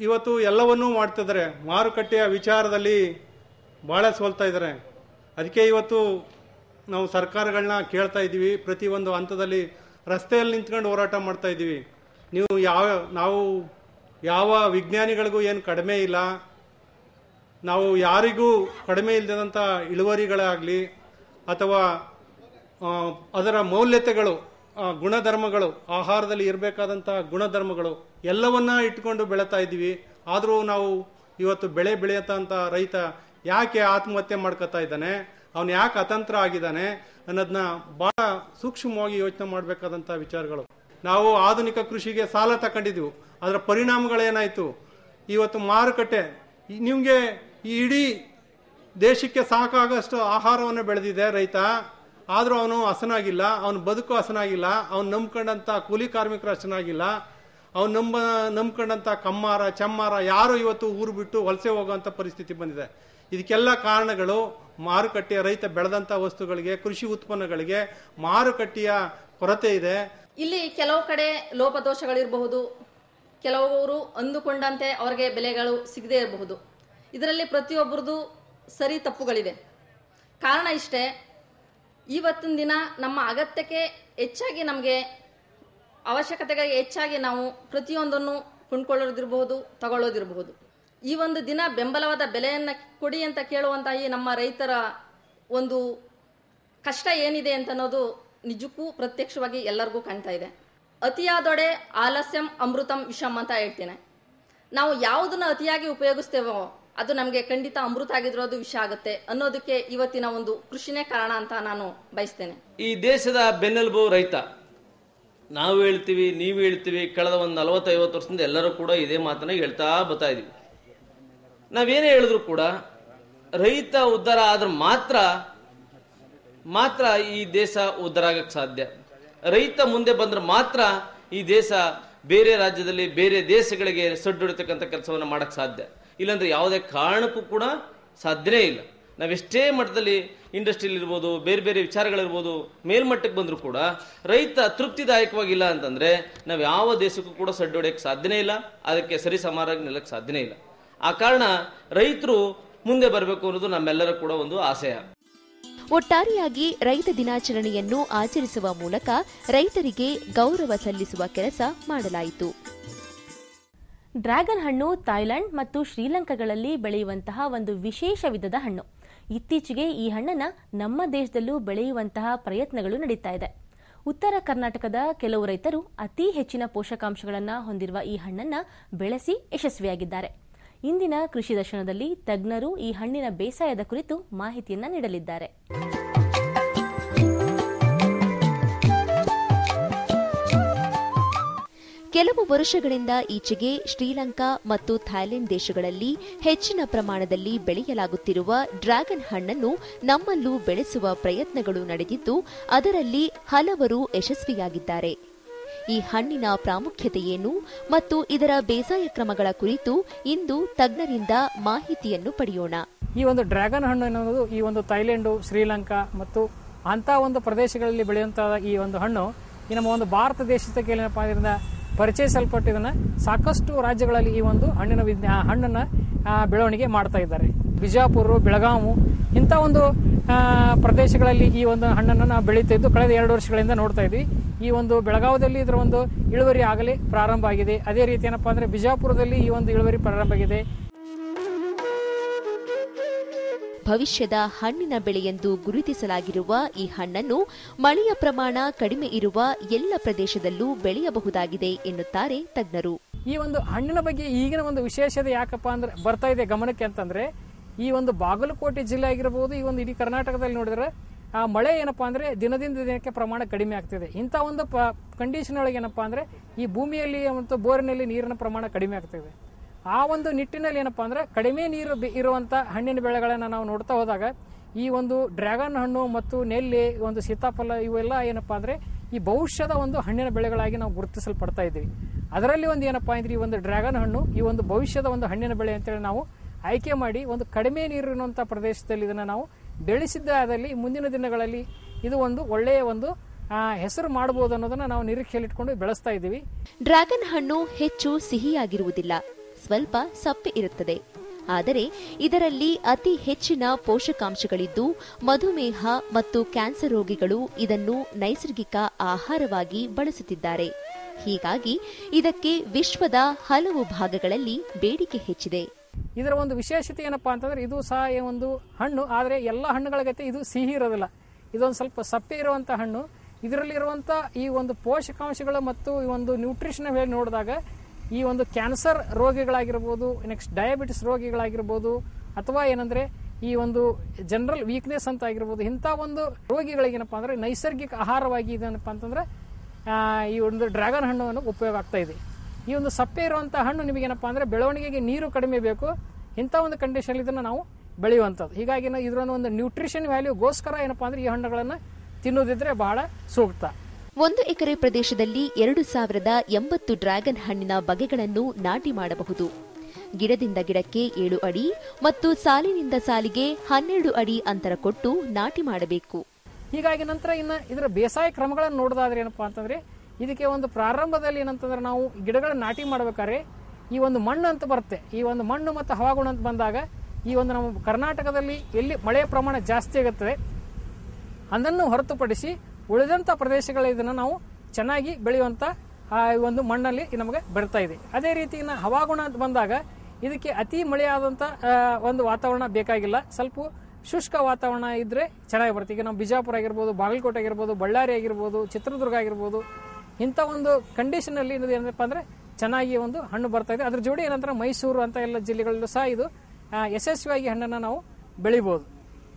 ಇವತ್ತು ಎಲ್ಲವನ್ನೂ ಮಾಡ್ತಿದ್ದಾರೆ. ಮಾರುಕಟ್ಟೆಯ ವಿಚಾರದಲ್ಲಿ ಭಾಳ ಸೋಲ್ತಾ ಇದ್ದಾರೆ. ಅದಕ್ಕೆ ಇವತ್ತು ನಾವು ಸರ್ಕಾರಗಳನ್ನ ಕೇಳ್ತಾ ಇದ್ದೀವಿ. ಪ್ರತಿಯೊಂದು ಹಂತದಲ್ಲಿ ರಸ್ತೆಯಲ್ಲಿ ನಿಂತ್ಕೊಂಡು ಹೋರಾಟ ಮಾಡ್ತಾ ಇದ್ದೀವಿ. ನೀವು ಯಾವ, ನಾವು ಯಾವ ವಿಜ್ಞಾನಿಗಳಿಗೂ ಏನು ಕಡಿಮೆ ಇಲ್ಲ. ನಾವು ಯಾರಿಗೂ ಕಡಿಮೆ ಇಲ್ಲದಂಥ ಇಳುವರಿಗಳಾಗಲಿ ಅಥವಾ ಅದರ ಮೌಲ್ಯತೆಗಳು ಗುಣಧರ್ಮಗಳು, ಆಹಾರದಲ್ಲಿ ಇರಬೇಕಾದಂಥ ಗುಣಧರ್ಮಗಳು ಎಲ್ಲವನ್ನ ಇಟ್ಕೊಂಡು ಬೆಳೀತಾ ಇದ್ದೀವಿ. ಆದರೂ ನಾವು ಇವತ್ತು ಬೆಳೆ ಬೆಳೆಯತಂಥ ರೈತ ಯಾಕೆ ಆತ್ಮಹತ್ಯೆ ಮಾಡ್ಕೋತಾ ಇದ್ದಾನೆ? ಅವನು ಯಾಕೆ ಅತಂತ್ರ ಆಗಿದ್ದಾನೆ ಅನ್ನೋದನ್ನ ಬಹಳ ಸೂಕ್ಷ್ಮವಾಗಿ ಯೋಚನೆ ಮಾಡಬೇಕಾದಂಥ ವಿಚಾರಗಳು. ನಾವು ಆಧುನಿಕ ಕೃಷಿಗೆ ಸಾಲ ತಗೊಂಡಿದ್ವು ಅದರ ಪರಿಣಾಮಗಳೇನಾಯಿತು? ಇವತ್ತು ಮಾರುಕಟ್ಟೆ, ನಿಮಗೆ ಈ ಇಡೀ ದೇಶಕ್ಕೆ ಸಾಕಾಗಷ್ಟು ಆಹಾರವನ್ನು ಬೆಳೆದಿದೆ ರೈತ. ಆದರೂ ಅವನು ಹಸನಾಗಿಲ್ಲ, ಅವನ ಬದುಕು ಹಸನಾಗಿಲ್ಲ, ಅವನು ನಂಬ್ಕೊಂಡಂಥ ಕೂಲಿ ಕಾರ್ಮಿಕರು ಹಸನಾಗಿಲ್ಲ ಅವ್ನು ನಂಬ ನಂಬ್ಕೊಂಡಂಥ ಕಮ್ಮಾರ, ಚಮ್ಮಾರ ಯಾರು ಇವತ್ತು ಊರು ಬಿಟ್ಟು ವಲಸೆ ಹೋಗುವಂಥ ಪರಿಸ್ಥಿತಿ ಬಂದಿದೆ. ಇದಕ್ಕೆಲ್ಲ ಕಾರಣಗಳು ಮಾರುಕಟ್ಟೆಯ ರೈತ ಬೆಳೆದಂಥ ವಸ್ತುಗಳಿಗೆ, ಕೃಷಿ ಉತ್ಪನ್ನಗಳಿಗೆ ಮಾರುಕಟ್ಟೆಯ ಕೊರತೆ ಇದೆ. ಇಲ್ಲಿ ಕೆಲವು ಕಡೆ ಲೋಪದೋಷಗಳಿರಬಹುದು. ಕೆಲವರು ಅಂದುಕೊಂಡಂತೆ ಅವರಿಗೆ ಬೆಲೆಗಳು ಸಿಗದೇ ಇರಬಹುದು. ಇದರಲ್ಲಿ ಪ್ರತಿಯೊಬ್ಬರದು ಸರಿ ತಪ್ಪುಗಳಿವೆ. ಕಾರಣ ಇಷ್ಟೇ, ಇವತ್ತಿನ ದಿನ ನಮ್ಮ ಅಗತ್ಯಕ್ಕೆ ಹೆಚ್ಚಾಗಿ ನಮಗೆ ಅವಶ್ಯಕತೆಗಳಿಗೆ ಹೆಚ್ಚಾಗಿ ನಾವು ಪ್ರತಿಯೊಂದನ್ನು ಕೊಂಡ್ಕೊಳ್ಳೋದಿರಬಹುದು, ತಗೊಳ್ಳೋದಿರಬಹುದು. ಈ ಒಂದು ದಿನ ಬೆಂಬಲವಾದ ಬೆಲೆಯನ್ನು ಕೊಡಿ ಅಂತ ಕೇಳುವಂತಹ ಈ ನಮ್ಮ ರೈತರ ಒಂದು ಕಷ್ಟ ಏನಿದೆ ಅಂತ ಅನ್ನೋದು ನಿಜಕ್ಕೂ ಪ್ರತ್ಯಕ್ಷವಾಗಿ ಎಲ್ಲರಿಗೂ ಕಾಣ್ತಾ ಇದೆ. ಅತಿಯಾದೊಡೆ ಆಲಸ್ಯಂ ಅಮೃತಂ ವಿಷಂ ಅಂತ ಹೇಳ್ತೇನೆ. ನಾವು ಯಾವುದನ್ನ ಅತಿಯಾಗಿ ಉಪಯೋಗಿಸ್ತೇವೋ ಅದು ನಮಗೆ ಖಂಡಿತ ಅಮೃತ ಆಗಿದ್ರೂ ಅದು ವಿಷ ಆಗುತ್ತೆ ಅನ್ನೋದಕ್ಕೆ ಇವತ್ತಿನ ಒಂದು ಕೃಷಿನೇ ಕಾರಣ ಅಂತ ನಾನು ಬಯಸ್ತೇನೆ. ಈ ದೇಶದ ಬೆನ್ನೆಲುಬು ರೈತ. ನಾವು ಹೇಳ್ತೀವಿ, ನೀವು ಹೇಳ್ತೀವಿ, ಕಳೆದ ಒಂದು ನಲವತ್ತೈವತ್ತು ವರ್ಷದಿಂದ ಎಲ್ಲರೂ ಕೂಡ ಇದೇ ಮಾತನ್ನ ಹೇಳ್ತಾ ಬರ್ತಾ ಇದೀವಿ. ನಾವೇನೇ ಹೇಳಿದ್ರು ಕೂಡ ರೈತ ಉದ್ಧಾರ ಆದ್ರೆ ಮಾತ್ರ ಮಾತ್ರ ಈ ದೇಶ ಉದ್ಧಾರ ಆಗಕ್ಕೆ ಸಾಧ್ಯ. ರೈತ ಮುಂದೆ ಬಂದ್ರೆ ಮಾತ್ರ ಈ ದೇಶ ಬೇರೆ ರಾಜ್ಯದಲ್ಲಿ, ಬೇರೆ ದೇಶಗಳಿಗೆ ಸಡ್ಡೊಡಿತಕ್ಕಂಥ ಕೆಲಸವನ್ನು ಮಾಡಕ್ಕೆ ಸಾಧ್ಯ. ಇಲ್ಲಾಂದ್ರೆ ಯಾವುದೇ ಕಾರಣಕ್ಕೂ ಕೂಡ ಸಾಧ್ಯನೇ ಇಲ್ಲ. ನಾವೆಷ್ಟೇ ಮಟ್ಟದಲ್ಲಿ ಇಂಡಸ್ಟ್ರಿಯಲ್ಲಿ ಇರ್ಬೋದು ಬೇರೆ ಬೇರೆ ವಿಚಾರಗಳಿರ್ಬೋದು ಮೇಲ್ಮಟ್ಟಕ್ಕೆ ಬಂದರೂ ಕೂಡ ರೈತ ತೃಪ್ತಿದಾಯಕವಾಗಿಲ್ಲ ಅಂತಂದರೆ ನಾವು ಯಾವ ದೇಶಕ್ಕೂ ಕೂಡ ಸಡ್ಡೊಡೆಯಕ್ಕೆ ಸಾಧ್ಯನೇ ಇಲ್ಲ ಅದಕ್ಕೆ ಸರಿ ಸಮಾರಾಗಿ ನಿಲ್ಲಕ್ಕೆ ಸಾಧ್ಯನೇ ಇಲ್ಲ. ಆ ಕಾರಣ ರೈತರು ಮುಂದೆ ಬರಬೇಕು ಅನ್ನೋದು ನಮ್ಮೆಲ್ಲರ ಕೂಡ ಒಂದು ಆಶಯ ಒಟ್ಟಾರೆಯಾಗಿ ರೈತ ದಿನಾಚರಣೆಯನ್ನು ಆಚರಿಸುವ ಮೂಲಕ ರೈತರಿಗೆ ಗೌರವ ಸಲ್ಲಿಸುವ ಕೆಲಸ ಮಾಡಲಾಯಿತು. ಡ್ರ್ಯಾಗನ್ ಹಣ್ಣು ಥಾಯ್ಲೆಂಡ್ ಮತ್ತು ಶ್ರೀಲಂಕಾಗಳಲ್ಲಿ ಬೆಳೆಯುವಂತಹ ಒಂದು ವಿಶೇಷ ವಿಧದ ಹಣ್ಣು. ಇತ್ತೀಚೆಗೆ ಈ ಹಣ್ಣನ್ನು ನಮ್ಮ ದೇಶದಲ್ಲೂ ಬೆಳೆಯುವಂತಹ ಪ್ರಯತ್ನಗಳು ನಡೀತಾ ಇದೆ. ಉತ್ತರ ಕರ್ನಾಟಕದ ಕೆಲವು ರೈತರು ಅತಿ ಹೆಚ್ಚಿನ ಪೋಷಕಾಂಶಗಳನ್ನು ಹೊಂದಿರುವ ಈ ಹಣ್ಣನ್ನ ಬೆಳೆಸಿ ಯಶಸ್ವಿಯಾಗಿದ್ದಾರೆ. ಇಂದಿನ ಕೃಷಿ ದರ್ಶನದಲ್ಲಿ ತಜ್ಞರು ಈ ಹಣ್ಣಿನ ಬೇಸಾಯದ ಕುರಿತು ಮಾಹಿತಿಯನ್ನು ನೀಡಲಿದ್ದಾರೆ. ಕೆಲವು ವರ್ಷಗಳಿಂದ ಈಚೆಗೆ ಶ್ರೀಲಂಕಾ ಮತ್ತು ಥೈಲ್ಯಾಂಡ್ ದೇಶಗಳಲ್ಲಿ ಹೆಚ್ಚಿನ ಪ್ರಮಾಣದಲ್ಲಿ ಬೆಳೆಯಲಾಗುತ್ತಿರುವ ಡ್ರ್ಯಾಗನ್ ಹಣ್ಣನ್ನು ನಮ್ಮಲ್ಲೂ ಬೆಳೆಸುವ ಪ್ರಯತ್ನಗಳು ನಡೆದಿದ್ದು, ಅದರಲ್ಲಿ ಹಲವರು ಯಶಸ್ವಿಯಾಗಿದ್ದಾರೆ. ಈ ಹಣ್ಣಿನ ಪ್ರಾಮುಖ್ಯತೆಯೇನು ಮತ್ತು ಇದರ ಬೇಸಾಯ ಕ್ರಮಗಳ ಕುರಿತು ಇಂದು ತಜ್ಞರಿಂದ ಮಾಹಿತಿಯನ್ನು ಪಡೆಯೋಣ. ಈ ಒಂದು ಡ್ರ್ಯಾಗನ್ ಹಣ್ಣು ಎನ್ನುವುದು ಈ ಒಂದು ಥೈಲ್ಯಾಂಡು ಶ್ರೀಲಂಕಾ ಮತ್ತು ಅಂಥ ಒಂದು ಪ್ರದೇಶಗಳಲ್ಲಿ ಬೆಳೆಯುವಂತಹ ಈ ಒಂದು ಹಣ್ಣು. ಈ ನಮ್ಮ ಒಂದು ಭಾರತ ದೇಶದ ಏನಪ್ಪ ಇದರಿಂದ ಪರಿಚಯಿಸಲ್ಪಟ್ಟು ಇದನ್ನ ಸಾಕಷ್ಟು ರಾಜ್ಯಗಳಲ್ಲಿ ಈ ಒಂದು ಹಣ್ಣಿನ ವಿಜ್ಞಾ ಹಣ್ಣನ್ನ ಬೆಳವಣಿಗೆ ಮಾಡ್ತಾ ಇದ್ದಾರೆ. ಬಿಜಾಪುರ ಬೆಳಗಾವು ಇಂಥ ಒಂದು ಪ್ರದೇಶಗಳಲ್ಲಿ ಈ ಒಂದು ಹಣ್ಣನ್ನು ನಾವು ಬೆಳೀತಾ ಇದ್ದು ಕಳೆದ ಎರಡು ವರ್ಷಗಳಿಂದ ನೋಡ್ತಾ ಇದ್ವಿ. ಈ ಒಂದು ಬೆಳಗಾವದಲ್ಲಿ ಇದರ ಒಂದು ಇಳುವರಿ ಆಗಲೇ ಪ್ರಾರಂಭ ಆಗಿದೆ. ಅದೇ ರೀತಿ ಏನಪ್ಪಾ ಅಂದ್ರೆ ಬಿಜಾಪುರದಲ್ಲಿ ಈ ಒಂದು ಇಳುವರಿ ಪ್ರಾರಂಭ ಆಗಿದೆ. ಭವಿಷ್ಯದ ಹಣ್ಣಿನ ಬೆಳೆಯೆಂದು ಗುರುತಿಸಲಾಗಿರುವ ಈ ಹಣ್ಣನ್ನು ಮಳೆಯ ಪ್ರಮಾಣ ಕಡಿಮೆ ಇರುವ ಎಲ್ಲ ಪ್ರದೇಶದಲ್ಲೂ ಬೆಳೆಯಬಹುದಾಗಿದೆ ಎನ್ನುತ್ತಾರೆ ತಜ್ಞರು. ಈ ಒಂದು ಹಣ್ಣಿನ ಬಗ್ಗೆ ಈಗಿನ ಒಂದು ವಿಶೇಷತೆ ಯಾಕಪ್ಪ ಅಂದ್ರೆ ಬರ್ತಾ ಇದೆ ಗಮನಕ್ಕೆ ಅಂತಂದ್ರೆ, ಈ ಒಂದು ಬಾಗಲಕೋಟೆ ಜಿಲ್ಲೆ ಆಗಿರಬಹುದು ಈ ಒಂದು ಇಡೀ ಕರ್ನಾಟಕದಲ್ಲಿ ನೋಡಿದ್ರೆ, ಆ ಮಳೆ ಏನಪ್ಪಾ ಅಂದ್ರೆ ದಿನದಿಂದ ದಿನಕ್ಕೆ ಪ್ರಮಾಣ ಕಡಿಮೆ ಆಗ್ತಿದೆ. ಇಂಥ ಒಂದು ಕಂಡೀಷನ್ ಒಳಗೆ ಏನಪ್ಪಾ ಅಂದ್ರೆ ಈ ಭೂಮಿಯಲ್ಲಿ ಮತ್ತು ಬೋರಿನಲ್ಲಿ ನೀರಿನ ಪ್ರಮಾಣ ಕಡಿಮೆ ಆಗ್ತಿದೆ. ಆ ಒಂದು ನಿಟ್ಟಿನಲ್ಲಿ ಏನಪ್ಪಾ ಅಂದ್ರೆ ಕಡಿಮೆ ನೀರು ಇರುವಂತ ಹಣ್ಣಿನ ಬೆಳೆಗಳನ್ನು ನಾವು ನೋಡ್ತಾ ಹೋದಾಗ ಈ ಒಂದು ಡ್ರ್ಯಾಗನ್ ಹಣ್ಣು ಮತ್ತು ನೆಲ್ಲಿ ಒಂದು ಸೀತಾಫಲ ಇವೆಲ್ಲ ಏನಪ್ಪಾ ಅಂದರೆ ಈ ಭವಿಷ್ಯದ ಒಂದು ಹಣ್ಣಿನ ಬೆಳೆಗಳಾಗಿ ನಾವು ಗುರುತಿಸಲ್ಪಡ್ತಾ ಇದ್ದೀವಿ. ಅದರಲ್ಲಿ ಒಂದು ಏನಪ್ಪಾ ಅಂದ್ರೆ ಈ ಒಂದು ಡ್ರ್ಯಾಗನ್ ಹಣ್ಣು, ಈ ಒಂದು ಭವಿಷ್ಯದ ಒಂದು ಹಣ್ಣಿನ ಬೆಳೆ ಅಂತೇಳಿ ನಾವು ಆಯ್ಕೆ ಮಾಡಿ ಒಂದು ಕಡಿಮೆ ನೀರಿರುವಂಥ ಪ್ರದೇಶದಲ್ಲಿ ಇದನ್ನ ನಾವು ಬೆಳೆಸಿದ್ದಾದಲ್ಲಿ ಮುಂದಿನ ದಿನಗಳಲ್ಲಿ ಇದು ಒಂದು ಒಳ್ಳೆಯ ಒಂದು ಹೆಸರು ಮಾಡಬಹುದು ಅನ್ನೋದನ್ನ ನಾವು ನಿರೀಕ್ಷೆಯಲ್ಲಿ ಇಟ್ಕೊಂಡು ಬೆಳೆಸ್ತಾ ಇದ್ದೀವಿ. ಡ್ರ್ಯಾಗನ್ ಹಣ್ಣು ಹೆಚ್ಚು ಸಿಹಿಯಾಗಿರುವುದಿಲ್ಲ. ಸ್ವಲ್ಪ ಸಪ್ಪೆ ಇರುತ್ತದೆ. ಆದರೆ ಇದರಲ್ಲಿ ಅತಿ ಹೆಚ್ಚಿನ ಪೋಷಕಾಂಶಗಳಿದ್ದು, ಮಧುಮೇಹ ಮತ್ತು ಕ್ಯಾನ್ಸರ್ ರೋಗಿಗಳು ಇದನ್ನು ನೈಸರ್ಗಿಕ ಆಹಾರವಾಗಿ ಬಳಸುತ್ತಿದ್ದಾರೆ. ಹೀಗಾಗಿ ಇದಕ್ಕೆ ವಿಶ್ವದ ಹಲವು ಭಾಗಗಳಲ್ಲಿ ಬೇಡಿಕೆ ಹೆಚ್ಚಿದೆ. ಇದರ ಒಂದು ವಿಶೇಷತೆ ಏನಪ್ಪಾ ಅಂತಂದ್ರೆ, ಇದು ಸಹ ಒಂದು ಹಣ್ಣು, ಆದರೆ ಎಲ್ಲ ಹಣ್ಣುಗಳ ಗತೆ ಇದು ಸಿಹಿ ಇರೋದಿಲ್ಲ. ಇದೊಂದು ಸ್ವಲ್ಪ ಸಪ್ಪೆ ಇರುವಂತ ಹಣ್ಣು. ಇದರಲ್ಲಿರುವಂಥ ಈ ಒಂದು ಪೋಷಕಾಂಶಗಳು ಮತ್ತು ಈ ಒಂದು ನ್ಯೂಟ್ರಿಷನ್ ನೋಡಿದಾಗ ಈ ಒಂದು ಕ್ಯಾನ್ಸರ್ ರೋಗಿಗಳಾಗಿರ್ಬೋದು, ನೆಕ್ಸ್ಟ್ ಡಯಾಬಿಟಿಸ್ ರೋಗಿಗಳಾಗಿರ್ಬೋದು, ಅಥವಾ ಏನಂದ್ರೆ ಈ ಒಂದು ಜನರಲ್ ವೀಕ್ನೆಸ್ ಅಂತ ಆಗಿರ್ಬೋದು, ಇಂಥ ಒಂದು ರೋಗಿಗಳಿಗೆ ಅಂದರೆ ನೈಸರ್ಗಿಕ ಆಹಾರವಾಗಿ ಇದೇನಪ್ಪ ಅಂತಂದ್ರೆ ಈ ಒಂದು ಡ್ರ್ಯಾಗನ್ ಹಣ್ಣನ್ನು ಉಪಯೋಗ ಆಗ್ತಾ ಇದೆ. ಈ ಒಂದು ಸಪ್ಪೆ ಇರುವಂಥ ಹಣ್ಣು ನಿಮಗೇನಪ್ಪ ಅಂದ್ರೆ ಬೆಳವಣಿಗೆಗೆ ನೀರು ಕಡಿಮೆ ಬೇಕು. ಇಂಥ ಒಂದು ಕಂಡೀಷನ್ ಇದನ್ನು ನಾವು ಬೆಳೆಯುವಂಥದ್ದು. ಹೀಗಾಗಿ ಇದರ ಒಂದು ನ್ಯೂಟ್ರಿಷನ್ ವ್ಯಾಲ್ಯೂಗೋಸ್ಕರ ಏನಪ್ಪ ಅಂದ್ರೆ ಈ ಹಣ್ಣುಗಳನ್ನು ತಿನ್ನೋದಿದ್ರೆ ಬಹಳ ಸೂಕ್ತ. ಒಂದು ಎಕರೆ ಪ್ರದೇಶದಲ್ಲಿ ಎರಡು ಸಾವಿರದ ಎಂಬತ್ತು ಡ್ರ್ಯಾಗನ್ ಹಣ್ಣಿನ ಬಗೆಗಳನ್ನು ನಾಟಿ ಮಾಡಬಹುದು. ಗಿಡದಿಂದ ಗಿಡಕ್ಕೆ ಏಳು ಅಡಿ ಮತ್ತು ಸಾಲಿನಿಂದ ಸಾಲಿಗೆ ಹನ್ನೆರಡು ಅಡಿ ಅಂತರ ಕೊಟ್ಟು ನಾಟಿ ಮಾಡಬೇಕು. ಹೀಗಾಗಿ ನಂತರ ಇನ್ನು ಇದರ ಬೇಸಾಯ ಕ್ರಮಗಳನ್ನು ನೋಡೋದಾದ್ರೆ ಏನಪ್ಪಾ ಅಂತಂದ್ರೆ, ಇದಕ್ಕೆ ಒಂದು ಪ್ರಾರಂಭದಲ್ಲಿ ಏನಂತಂದ್ರೆ ನಾವು ಗಿಡಗಳನ್ನು ನಾಟಿ ಮಾಡಬೇಕಾದ್ರೆ ಈ ಒಂದು ಮಣ್ಣು ಅಂತ ಬರುತ್ತೆ. ಈ ಒಂದು ಮಣ್ಣು ಮತ್ತು ಹವಾಗುಣ ಅಂತ ಬಂದಾಗ ಈ ಒಂದು ನಮ್ಮ ಕರ್ನಾಟಕದಲ್ಲಿ ಎಲ್ಲಿ ಮಳೆಯ ಪ್ರಮಾಣ ಜಾಸ್ತಿ ಆಗುತ್ತದೆ ಅದನ್ನು ಹೊರತುಪಡಿಸಿ ಉಳಿದಂಥ ಪ್ರದೇಶಗಳ ಇದನ್ನು ನಾವು ಚೆನ್ನಾಗಿ ಬೆಳೆಯುವಂಥ ಒಂದು ಮಣ್ಣಲ್ಲಿ ನಮಗೆ ಬರ್ತಾ ಇದೆ. ಅದೇ ರೀತಿ ಇನ್ನು ಹವಾಗುಣ ಅಂತ ಬಂದಾಗ ಇದಕ್ಕೆ ಅತಿ ಮಳೆಯಾದಂಥ ಒಂದು ವಾತಾವರಣ ಬೇಕಾಗಿಲ್ಲ. ಸ್ವಲ್ಪ ಶುಷ್ಕ ವಾತಾವರಣ ಇದ್ರೆ ಚೆನ್ನಾಗಿ ಬರುತ್ತೆ. ಈಗ ನಾವು ಬಿಜಾಪುರ ಆಗಿರ್ಬೋದು, ಬಾಗಲಕೋಟೆ ಆಗಿರ್ಬೋದು, ಬಳ್ಳಾರಿ ಆಗಿರ್ಬೋದು, ಚಿತ್ರದುರ್ಗ ಆಗಿರ್ಬೋದು, ಇಂಥ ಒಂದು ಕಂಡೀಷನಲ್ಲಿ ಇನ್ನೊಂದು ಏನಪ್ಪ ಅಂದರೆ ಚೆನ್ನಾಗಿ ಒಂದು ಹಣ್ಣು ಬರ್ತಾ ಇದೆ. ಅದ್ರ ಜೋಡಿ ಏನಂದ್ರೆ ಮೈಸೂರು ಅಂತ ಎಲ್ಲ ಜಿಲ್ಲೆಗಳಲ್ಲೂ ಸಹ ಇದು ಯಶಸ್ವಿಯಾಗಿ ಹಣ್ಣನ್ನು ನಾವು ಬೆಳಿಬೋದು.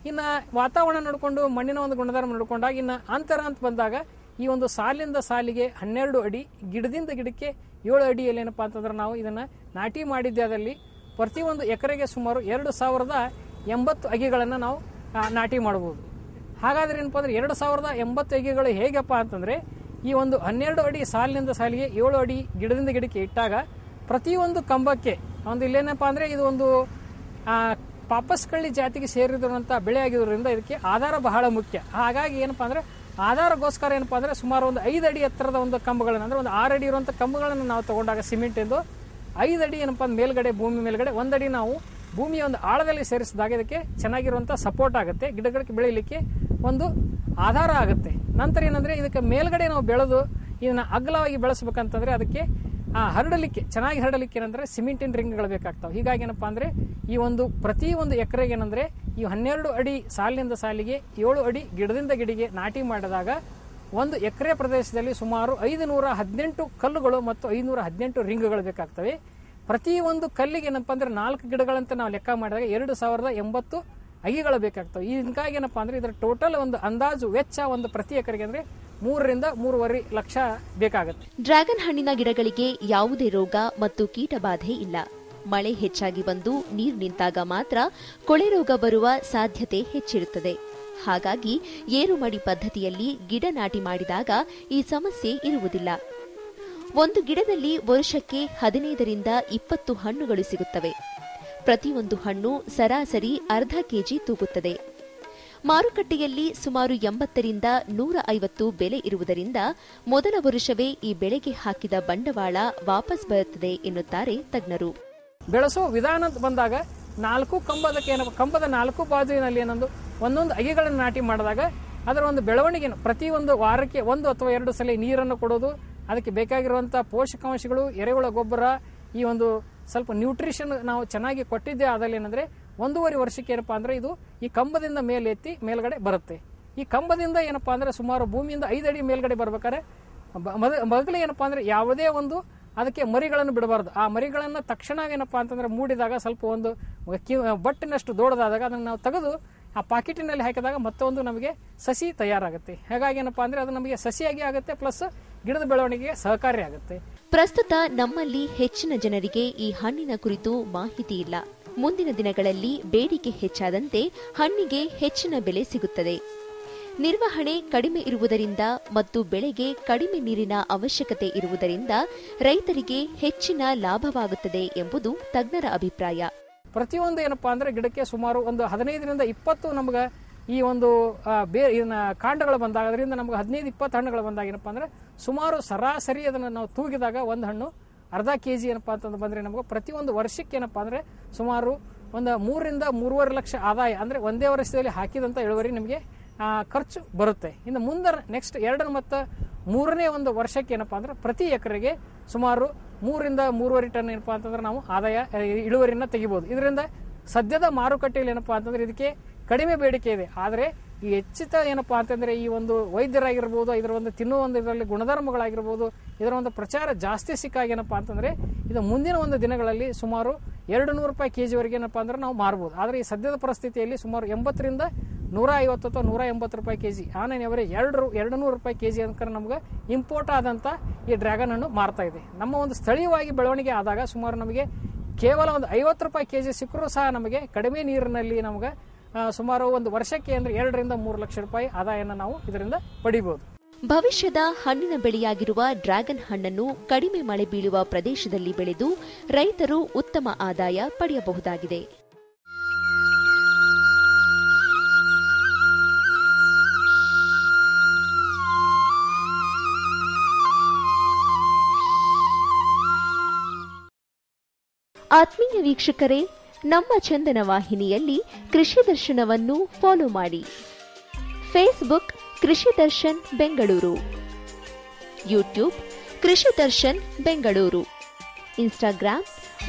ಇನ್ನು ವಾತಾವರಣ ನೋಡಿಕೊಂಡು, ಮಣ್ಣಿನ ಒಂದು ಗುಣಧರ್ಮ ನೋಡಿಕೊಂಡಾಗ ಇನ್ನು ಅಂತರ ಅಂತ ಬಂದಾಗ ಈ ಒಂದು ಸಾಲಿಂದ ಸಾಲಿಗೆ ಹನ್ನೆರಡು ಅಡಿ, ಗಿಡದಿಂದ ಗಿಡಕ್ಕೆ ಏಳು ಅಡಿಯಲ್ಲಿ ಏನಪ್ಪಾ ಅಂತಂದ್ರೆ ನಾವು ಇದನ್ನು ನಾಟಿ ಮಾಡಿದ್ದೆ ಪ್ರತಿ ಪ್ರತಿಯೊಂದು ಎಕರೆಗೆ ಸುಮಾರು ಎರಡು ಸಾವಿರದ ಎಂಬತ್ತು ಅಗಿಗಳನ್ನು ನಾವು ನಾಟಿ ಮಾಡ್ಬೋದು. ಹಾಗಾದ್ರೆ ಏನಪ್ಪ ಅಂದರೆ ಎರಡು ಸಾವಿರದ ಎಂಬತ್ತು ಅಗಿಗಳು ಹೇಗಪ್ಪ ಅಂತಂದರೆ ಈ ಒಂದು ಹನ್ನೆರಡು ಅಡಿ ಸಾಲಿನಿಂದ ಸಾಲಿಗೆ ಏಳು ಅಡಿ ಗಿಡದಿಂದ ಗಿಡಕ್ಕೆ ಇಟ್ಟಾಗ ಪ್ರತಿಯೊಂದು ಕಂಬಕ್ಕೆ, ಒಂದು ಇಲ್ಲೇನಪ್ಪ ಅಂದರೆ ಇದು ಒಂದು ಪಾಪಸ್ಕಳ್ಳಿ ಜಾತಿಗೆ ಸೇರಿದಂಥ ಬೆಳೆ ಆಗಿರೋದ್ರಿಂದ ಇದಕ್ಕೆ ಆಧಾರ ಬಹಳ ಮುಖ್ಯ. ಹಾಗಾಗಿ ಏನಪ್ಪಾ ಅಂದ್ರೆ ಆಧಾರಗೋಸ್ಕರ ಏನಪ್ಪಾ ಅಂದ್ರೆ ಸುಮಾರು ಒಂದು ಐದು ಅಡಿ ಎತ್ತರದ ಒಂದು ಕಂಬಗಳನ್ನು, ಅಂದ್ರೆ ಒಂದು ಆರು ಅಡಿ ಇರುವಂಥ ಕಂಬಗಳನ್ನು ನಾವು ತಗೊಂಡಾಗ ಸಿಮೆಂಟ್ ಎಂದು ಐದು ಅಡಿ ಏನಪ್ಪಾ ಅಂದ್ರೆ ಮೇಲ್ಗಡೆ, ಭೂಮಿ ಮೇಲ್ಗಡೆ ಒಂದಡಿ ನಾವು ಭೂಮಿಯ ಒಂದು ಆಳದಲ್ಲಿ ಸೇರಿಸಿದಾಗ ಇದಕ್ಕೆ ಚೆನ್ನಾಗಿರುವಂಥ ಸಪೋರ್ಟ್ ಆಗುತ್ತೆ. ಗಿಡಗಳಿಗೆ ಬೆಳೀಲಿಕ್ಕೆ ಒಂದು ಆಧಾರ ಆಗುತ್ತೆ. ನಂತರ ಏನಂದ್ರೆ ಇದಕ್ಕೆ ಮೇಲ್ಗಡೆ ನಾವು ಬೆಳೆದು, ಇದನ್ನ ಅಗಲವಾಗಿ ಬೆಳೆಸ್ಬೇಕಂತಂದ್ರೆ ಅದಕ್ಕೆ ಆ, ಹರಡಲಿಕ್ಕೆ, ಚೆನ್ನಾಗಿ ಹರಡಲಿಕ್ಕೆ ಏನಂದ್ರೆ ಸಿಮೆಂಟಿನ ರಿಂಗ್ಗಳು ಬೇಕಾಗ್ತಾವೆ. ಹೀಗಾಗಿ ಏನಪ್ಪ ಅಂದರೆ ಈ ಒಂದು ಪ್ರತಿ ಒಂದು ಎಕರೆಗೆ ಏನಂದ್ರೆ ಈ ಹನ್ನೆರಡು ಅಡಿ ಸಾಲಿನಿಂದ ಸಾಲಿಗೆ ಏಳು ಅಡಿ ಗಿಡದಿಂದ ಗಿಡಿಗೆ ನಾಟಿ ಮಾಡಿದಾಗ ಒಂದು ಎಕರೆ ಪ್ರದೇಶದಲ್ಲಿ ಸುಮಾರು ಐದು ನೂರ ಹದಿನೆಂಟು ಕಲ್ಲುಗಳು ಮತ್ತು ಐನೂರ ಹದಿನೆಂಟು ರಿಂಗ್ಗಳು ಬೇಕಾಗ್ತವೆ. ಪ್ರತಿ ಒಂದು ಕಲ್ಲಿಗೆ ಏನಪ್ಪ ಅಂದ್ರೆ ನಾಲ್ಕು ಗಿಡಗಳಂತ ನಾವು ಲೆಕ್ಕ ಮಾಡಿದಾಗ ಎರಡು ಸಾವಿರದ ಎಂಬತ್ತು ಅಗಿಗಳು ಬೇಕಾಗ್ತವೆ. ಹೀಗಾಗಿ ಏನಪ್ಪ ಅಂದ್ರೆ ಇದರ ಟೋಟಲ್ ಒಂದು ಅಂದಾಜು ವೆಚ್ಚ ಒಂದು ಪ್ರತಿ ಎಕರೆಗೆ ಅಂದ್ರೆ ಮೂರರಿಂದ ಮೂರುವರೆ ಲಕ್ಷ ಬೇಕಾಗುತ್ತೆ. ಡ್ರ್ಯಾಗನ್ ಹಣ್ಣಿನ ಗಿಡಗಳಿಗೆ ಯಾವುದೇ ರೋಗ ಮತ್ತು ಕೀಟಬಾಧೆ ಇಲ್ಲ. ಮಳೆ ಹೆಚ್ಚಾಗಿ ಬಂದು ನೀರು ನಿಂತಾಗ ಮಾತ್ರ ಕೊಳೆ ರೋಗ ಬರುವ ಸಾಧ್ಯತೆ ಹೆಚ್ಚಿರುತ್ತದೆ. ಹಾಗಾಗಿ ಏರುಮಡಿ ಪದ್ಧತಿಯಲ್ಲಿ ಗಿಡ ನಾಟಿ ಮಾಡಿದಾಗ ಈ ಸಮಸ್ಯೆ ಇರುವುದಿಲ್ಲ. ಒಂದು ಗಿಡದಲ್ಲಿ ವರ್ಷಕ್ಕೆ ಹದಿನೈದರಿಂದ ಇಪ್ಪತ್ತು ಹಣ್ಣುಗಳು ಸಿಗುತ್ತವೆ. ಪ್ರತಿಯೊಂದು ಹಣ್ಣು ಸರಾಸರಿ ಅರ್ಧ ಕೆಜಿ ತೂಗುತ್ತದೆ. ಮಾರುಕಟ್ಟೆಯಲ್ಲಿ ಸುಮಾರು ಎಂಬತ್ತರಿಂದ ನೂರ ಐವತ್ತು ಬೆಲೆ ಇರುವುದರಿಂದ ಮೊದಲ ವರುಷವೇ ಈ ಬೆಳೆಗೆ ಹಾಕಿದ ಬಂಡವಾಳ ವಾಪಸ್ ಬರುತ್ತದೆ ಎನ್ನುತ್ತಾರೆ ತಜ್ಞರು. ಬೆಳೆಸುವ ವಿಧಾನ ಬಂದಾಗ ನಾಲ್ಕು ಕಂಬದಕ್ಕೆ ಕಂಬದ ನಾಲ್ಕು ಬಾಜುವಿನಲ್ಲಿ ಏನೊಂದು, ಒಂದೊಂದು ಅಗಿಗಳನ್ನು ನಾಟಿ ಮಾಡಿದಾಗ ಅದರ ಒಂದು ಬೆಳವಣಿಗೆ ಪ್ರತಿ ಒಂದು ವಾರಕ್ಕೆ ಒಂದು ಅಥವಾ ಎರಡು ಸಲ ನೀರನ್ನು ಕೊಡೋದು, ಅದಕ್ಕೆ ಬೇಕಾಗಿರುವಂತಹ ಪೋಷಕಾಂಶಗಳು, ಎರೆಹುಳ ಗೊಬ್ಬರ ಈ ಒಂದು ಸ್ವಲ್ಪ ನ್ಯೂಟ್ರಿಷನ್ ನಾವು ಚೆನ್ನಾಗಿ ಕೊಟ್ಟಿದ್ದೇ ಆದಲ್ಲಿ ಏನಂದ್ರೆ ಒಂದೂವರೆ ವರ್ಷಕ್ಕೆ ಏನಪ್ಪಾ ಅಂದ್ರೆ ಇದು ಈ ಕಂಬದಿಂದ ಮೇಲೆ ಎತ್ತಿ ಮೇಲ್ಗಡೆ ಬರುತ್ತೆ. ಈ ಕಂಬದಿಂದ ಏನಪ್ಪಾ ಅಂದ್ರೆ ಸುಮಾರು ಭೂಮಿಯಿಂದ ಐದು ಅಡಿ ಮೇಲ್ಗಡೆ ಬರ್ಬೇಕಾದ್ರೆ ಮೊದಲು ಏನಪ್ಪಾ ಅಂದ್ರೆ ಯಾವುದೇ ಒಂದು ಅದಕ್ಕೆ ಮರಿಗಳನ್ನು ಬಿಡಬಾರ್ದು. ಆ ಮರಿಗಳನ್ನು ತಕ್ಷಣ ಏನಪ್ಪಾ ಅಂತಂದ್ರೆ ಮೂಡಿದಾಗ ಸ್ವಲ್ಪ ಒಂದು ಬಟ್ಟಿನಷ್ಟು ದೊಡ್ಡದಾದಾಗ ಅದನ್ನು ನಾವು ತೆಗೆದು ಆ ಪಾಕೆಟಿನಲ್ಲಿ ಹಾಕಿದಾಗ ಮತ್ತೊಂದು ನಮಗೆ ಸಸಿ ತಯಾರಾಗುತ್ತೆ. ಹಾಗಾಗಿ ಏನಪ್ಪಾ ಅಂದ್ರೆ ಅದು ನಮಗೆ ಸಸಿಯಾಗಿ ಆಗುತ್ತೆ, ಪ್ಲಸ್ ಗಿಡದ ಬೆಳವಣಿಗೆಗೆ ಸಹಕಾರಿ ಆಗುತ್ತೆ. ಪ್ರಸ್ತುತ ನಮ್ಮಲ್ಲಿ ಹೆಚ್ಚಿನ ಜನರಿಗೆ ಈ ಹಣ್ಣಿನ ಕುರಿತು ಮಾಹಿತಿ ಇಲ್ಲ. ಮುಂದಿನ ದಿನಗಳಲ್ಲಿ ಬೇಡಿಕೆ ಹೆಚ್ಚಾದಂತೆ ಹಣ್ಣಿಗೆ ಹೆಚ್ಚಿನ ಬೆಲೆ ಸಿಗುತ್ತದೆ. ನಿರ್ವಹಣೆ ಕಡಿಮೆ ಇರುವುದರಿಂದ ಮತ್ತು ಬೆಳೆಗೆ ಕಡಿಮೆ ನೀರಿನ ಅವಶ್ಯಕತೆ ಇರುವುದರಿಂದ ರೈತರಿಗೆ ಹೆಚ್ಚಿನ ಲಾಭವಾಗುತ್ತದೆ ಎಂಬುದು ತಜ್ಞರ ಅಭಿಪ್ರಾಯ. ಪ್ರತಿಯೊಂದು ಏನಪ್ಪ ಅಂದ್ರೆ ಗಿಡಕ್ಕೆ ಸುಮಾರು ಒಂದು ಹದಿನೈದರಿಂದ ಇಪ್ಪತ್ತು ನಮ್ಗೆ ಈ ಒಂದು ಬೇ, ಇದನ್ನ ಕಾಂಡಗಳು ಬಂದಾಗ, ಅದರಿಂದ ನಮ್ಗೆ ಹದಿನೈದು ಇಪ್ಪತ್ತು ಹಣ್ಣುಗಳು ಬಂದಾಗ ಏನಪ್ಪ ಅಂದ್ರೆ ಸುಮಾರು ಸರಾಸರಿ ಅದನ್ನು ನಾವು ತೂಗಿದಾಗ ಒಂದು ಹಣ್ಣು, ಅರ್ಧ ಕೆ ಜಿ ಏನಪ್ಪಾ ಅಂತಂದು ಬಂದರೆ ನಮಗೆ ಪ್ರತಿಯೊಂದು ವರ್ಷಕ್ಕೆ ಏನಪ್ಪ ಅಂದ್ರೆ ಸುಮಾರು ಒಂದು ಮೂರರಿಂದ ಮೂರುವರೆ ಲಕ್ಷ ಆದಾಯ ಅಂದ್ರೆ ಒಂದೇ ವರ್ಷದಲ್ಲಿ ಹಾಕಿದಂಥ ಇಳುವರಿ ನಿಮಗೆ ಖರ್ಚು ಬರುತ್ತೆ. ಇನ್ನು ಮುಂದೆ ನೆಕ್ಸ್ಟ್ ಎರಡು ಮತ್ತು ಮೂರನೇ ಒಂದು ವರ್ಷಕ್ಕೆ ಏನಪ್ಪ ಅಂದ್ರೆ ಪ್ರತಿ ಎಕರೆಗೆ ಸುಮಾರು ಮೂರಿಂದ ಮೂರುವರೆ ಟನ್ ಏನಪ್ಪಾ ಅಂತಂದ್ರೆ ನಾವು ಆದಾಯ ಇಳುವರಿನ ತೆಗಿಬಹುದು ಇದರಿಂದ ಸದ್ಯದ ಮಾರುಕಟ್ಟೆಯಲ್ಲಿ ಏನಪ್ಪಾ ಅಂತಂದ್ರೆ ಇದಕ್ಕೆ ಕಡಿಮೆ ಬೇಡಿಕೆ ಇದೆ. ಆದರೆ ಈ ಹೆಚ್ಚಿತ ಏನಪ್ಪ ಅಂತಂದರೆ ಈ ಒಂದು ವೈದ್ಯರಾಗಿರ್ಬೋದು, ಇದರ ಒಂದು ತಿನ್ನುವ ಒಂದು ಇದರಲ್ಲಿ ಗುಣಧರ್ಮಗಳಾಗಿರ್ಬೋದು, ಇದರ ಒಂದು ಪ್ರಚಾರ ಜಾಸ್ತಿ ಸಿಕ್ಕಾಗ ಏನಪ್ಪ ಅಂತಂದರೆ ಇದು ಮುಂದಿನ ಒಂದು ದಿನಗಳಲ್ಲಿ ಸುಮಾರು ಎರಡು ನೂರು ರೂಪಾಯಿ ಕೆಜಿವರೆಗೆ ಏನಪ್ಪ ಅಂದ್ರೆ ನಾವು ಮಾರ್ಬೋದು. ಆದರೆ ಈ ಸದ್ಯದ ಪರಿಸ್ಥಿತಿಯಲ್ಲಿ ಸುಮಾರು ಎಂಬತ್ತರಿಂದ ನೂರ ಐವತ್ತು ಅಥವಾ ನೂರ ಎಂಬತ್ತು ರೂಪಾಯಿ ಕೆಜಿ ಆನ್ ಅವರೇ ಎರಡು ಎರಡು ನೂರು ರೂಪಾಯಿ ಕೆ ಜಿ ಅಂತ ನಮ್ಗೆ ಇಂಪೋರ್ಟ್ ಆದಂಥ ಈ ಡ್ರ್ಯಾಗನ್ ಹಣ್ಣು ಮಾರ್ತಾ ಇದೆ. ನಮ್ಮ ಒಂದು ಸ್ಥಳೀಯವಾಗಿ ಬೆಳವಣಿಗೆ ಆದಾಗ ಸುಮಾರು ನಮಗೆ ಕೇವಲ ಒಂದು ಐವತ್ತು ರೂಪಾಯಿ ಕೆ ಜಿ ಸಿಕ್ಕರೂ ಸಹ ನಮಗೆ ಕಡಿಮೆ ನೀರಿನಲ್ಲಿ ನಮಗೆ ಸುಮಾರು ಒಂದು ವರ್ಷಕ್ಕೆ ಅಂದ್ರೆ ಎರಡರಿಂದ ಮೂರು ಲಕ್ಷ ರೂಪಾಯಿ ಆದಾಯನ ನಾವು ಇದರಿಂದ ಪಡಿಬಹುದು ಭವಿಷ್ಯದ ಹಣ್ಣಿನ ಬೆಳೆಯಾಗಿರುವ ಡ್ರ್ಯಾಗನ್ ಹಣ್ಣನ್ನು ಕಡಿಮೆ ಮಳೆ ಬೀಳುವ ಪ್ರದೇಶದಲ್ಲಿ ಬೆಳೆದು ರೈತರು ಉತ್ತಮ ಆದಾಯ ಪಡೆಯಬಹುದಾಗಿದೆ. ಆತ್ಮೀಯ ವೀಕ್ಷಕರೇ ನಮ್ಮ ಚಂದನ ವಾಹಿನಿಯಲ್ಲಿ ಕೃಷಿ ದರ್ಶನವನ್ನು ಫಾಲೋ ಮಾಡಿ. ಫೇಸ್ಬುಕ್ ಕೃಷಿ Darshan Bengaluru. YouTube Krishi Darshan Bengaluru. Instagram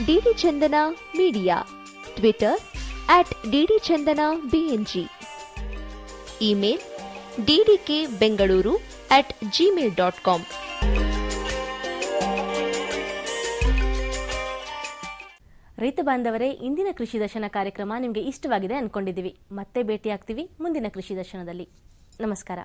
DD Chandana media. Twitter at DD Chandana BNG email DDK Bengaluru at Gmail dot com ರೈತ ಬಾಂಧವರೇ, ಇಂದಿನ ಕೃಷಿ ದರ್ಶನ ಕಾರ್ಯಕ್ರಮ ನಿಮಗೆ ಇಷ್ಟವಾಗಿದೆ ಅನ್ಕೊಂಡಿದ್ದೀವಿ. ಮತ್ತೆ ಭೇಟಿಯಾಗ್ತೀವಿ ಮುಂದಿನ ಕೃಷಿ ದರ್ಶನದಲ್ಲಿ. ನಮಸ್ಕಾರ.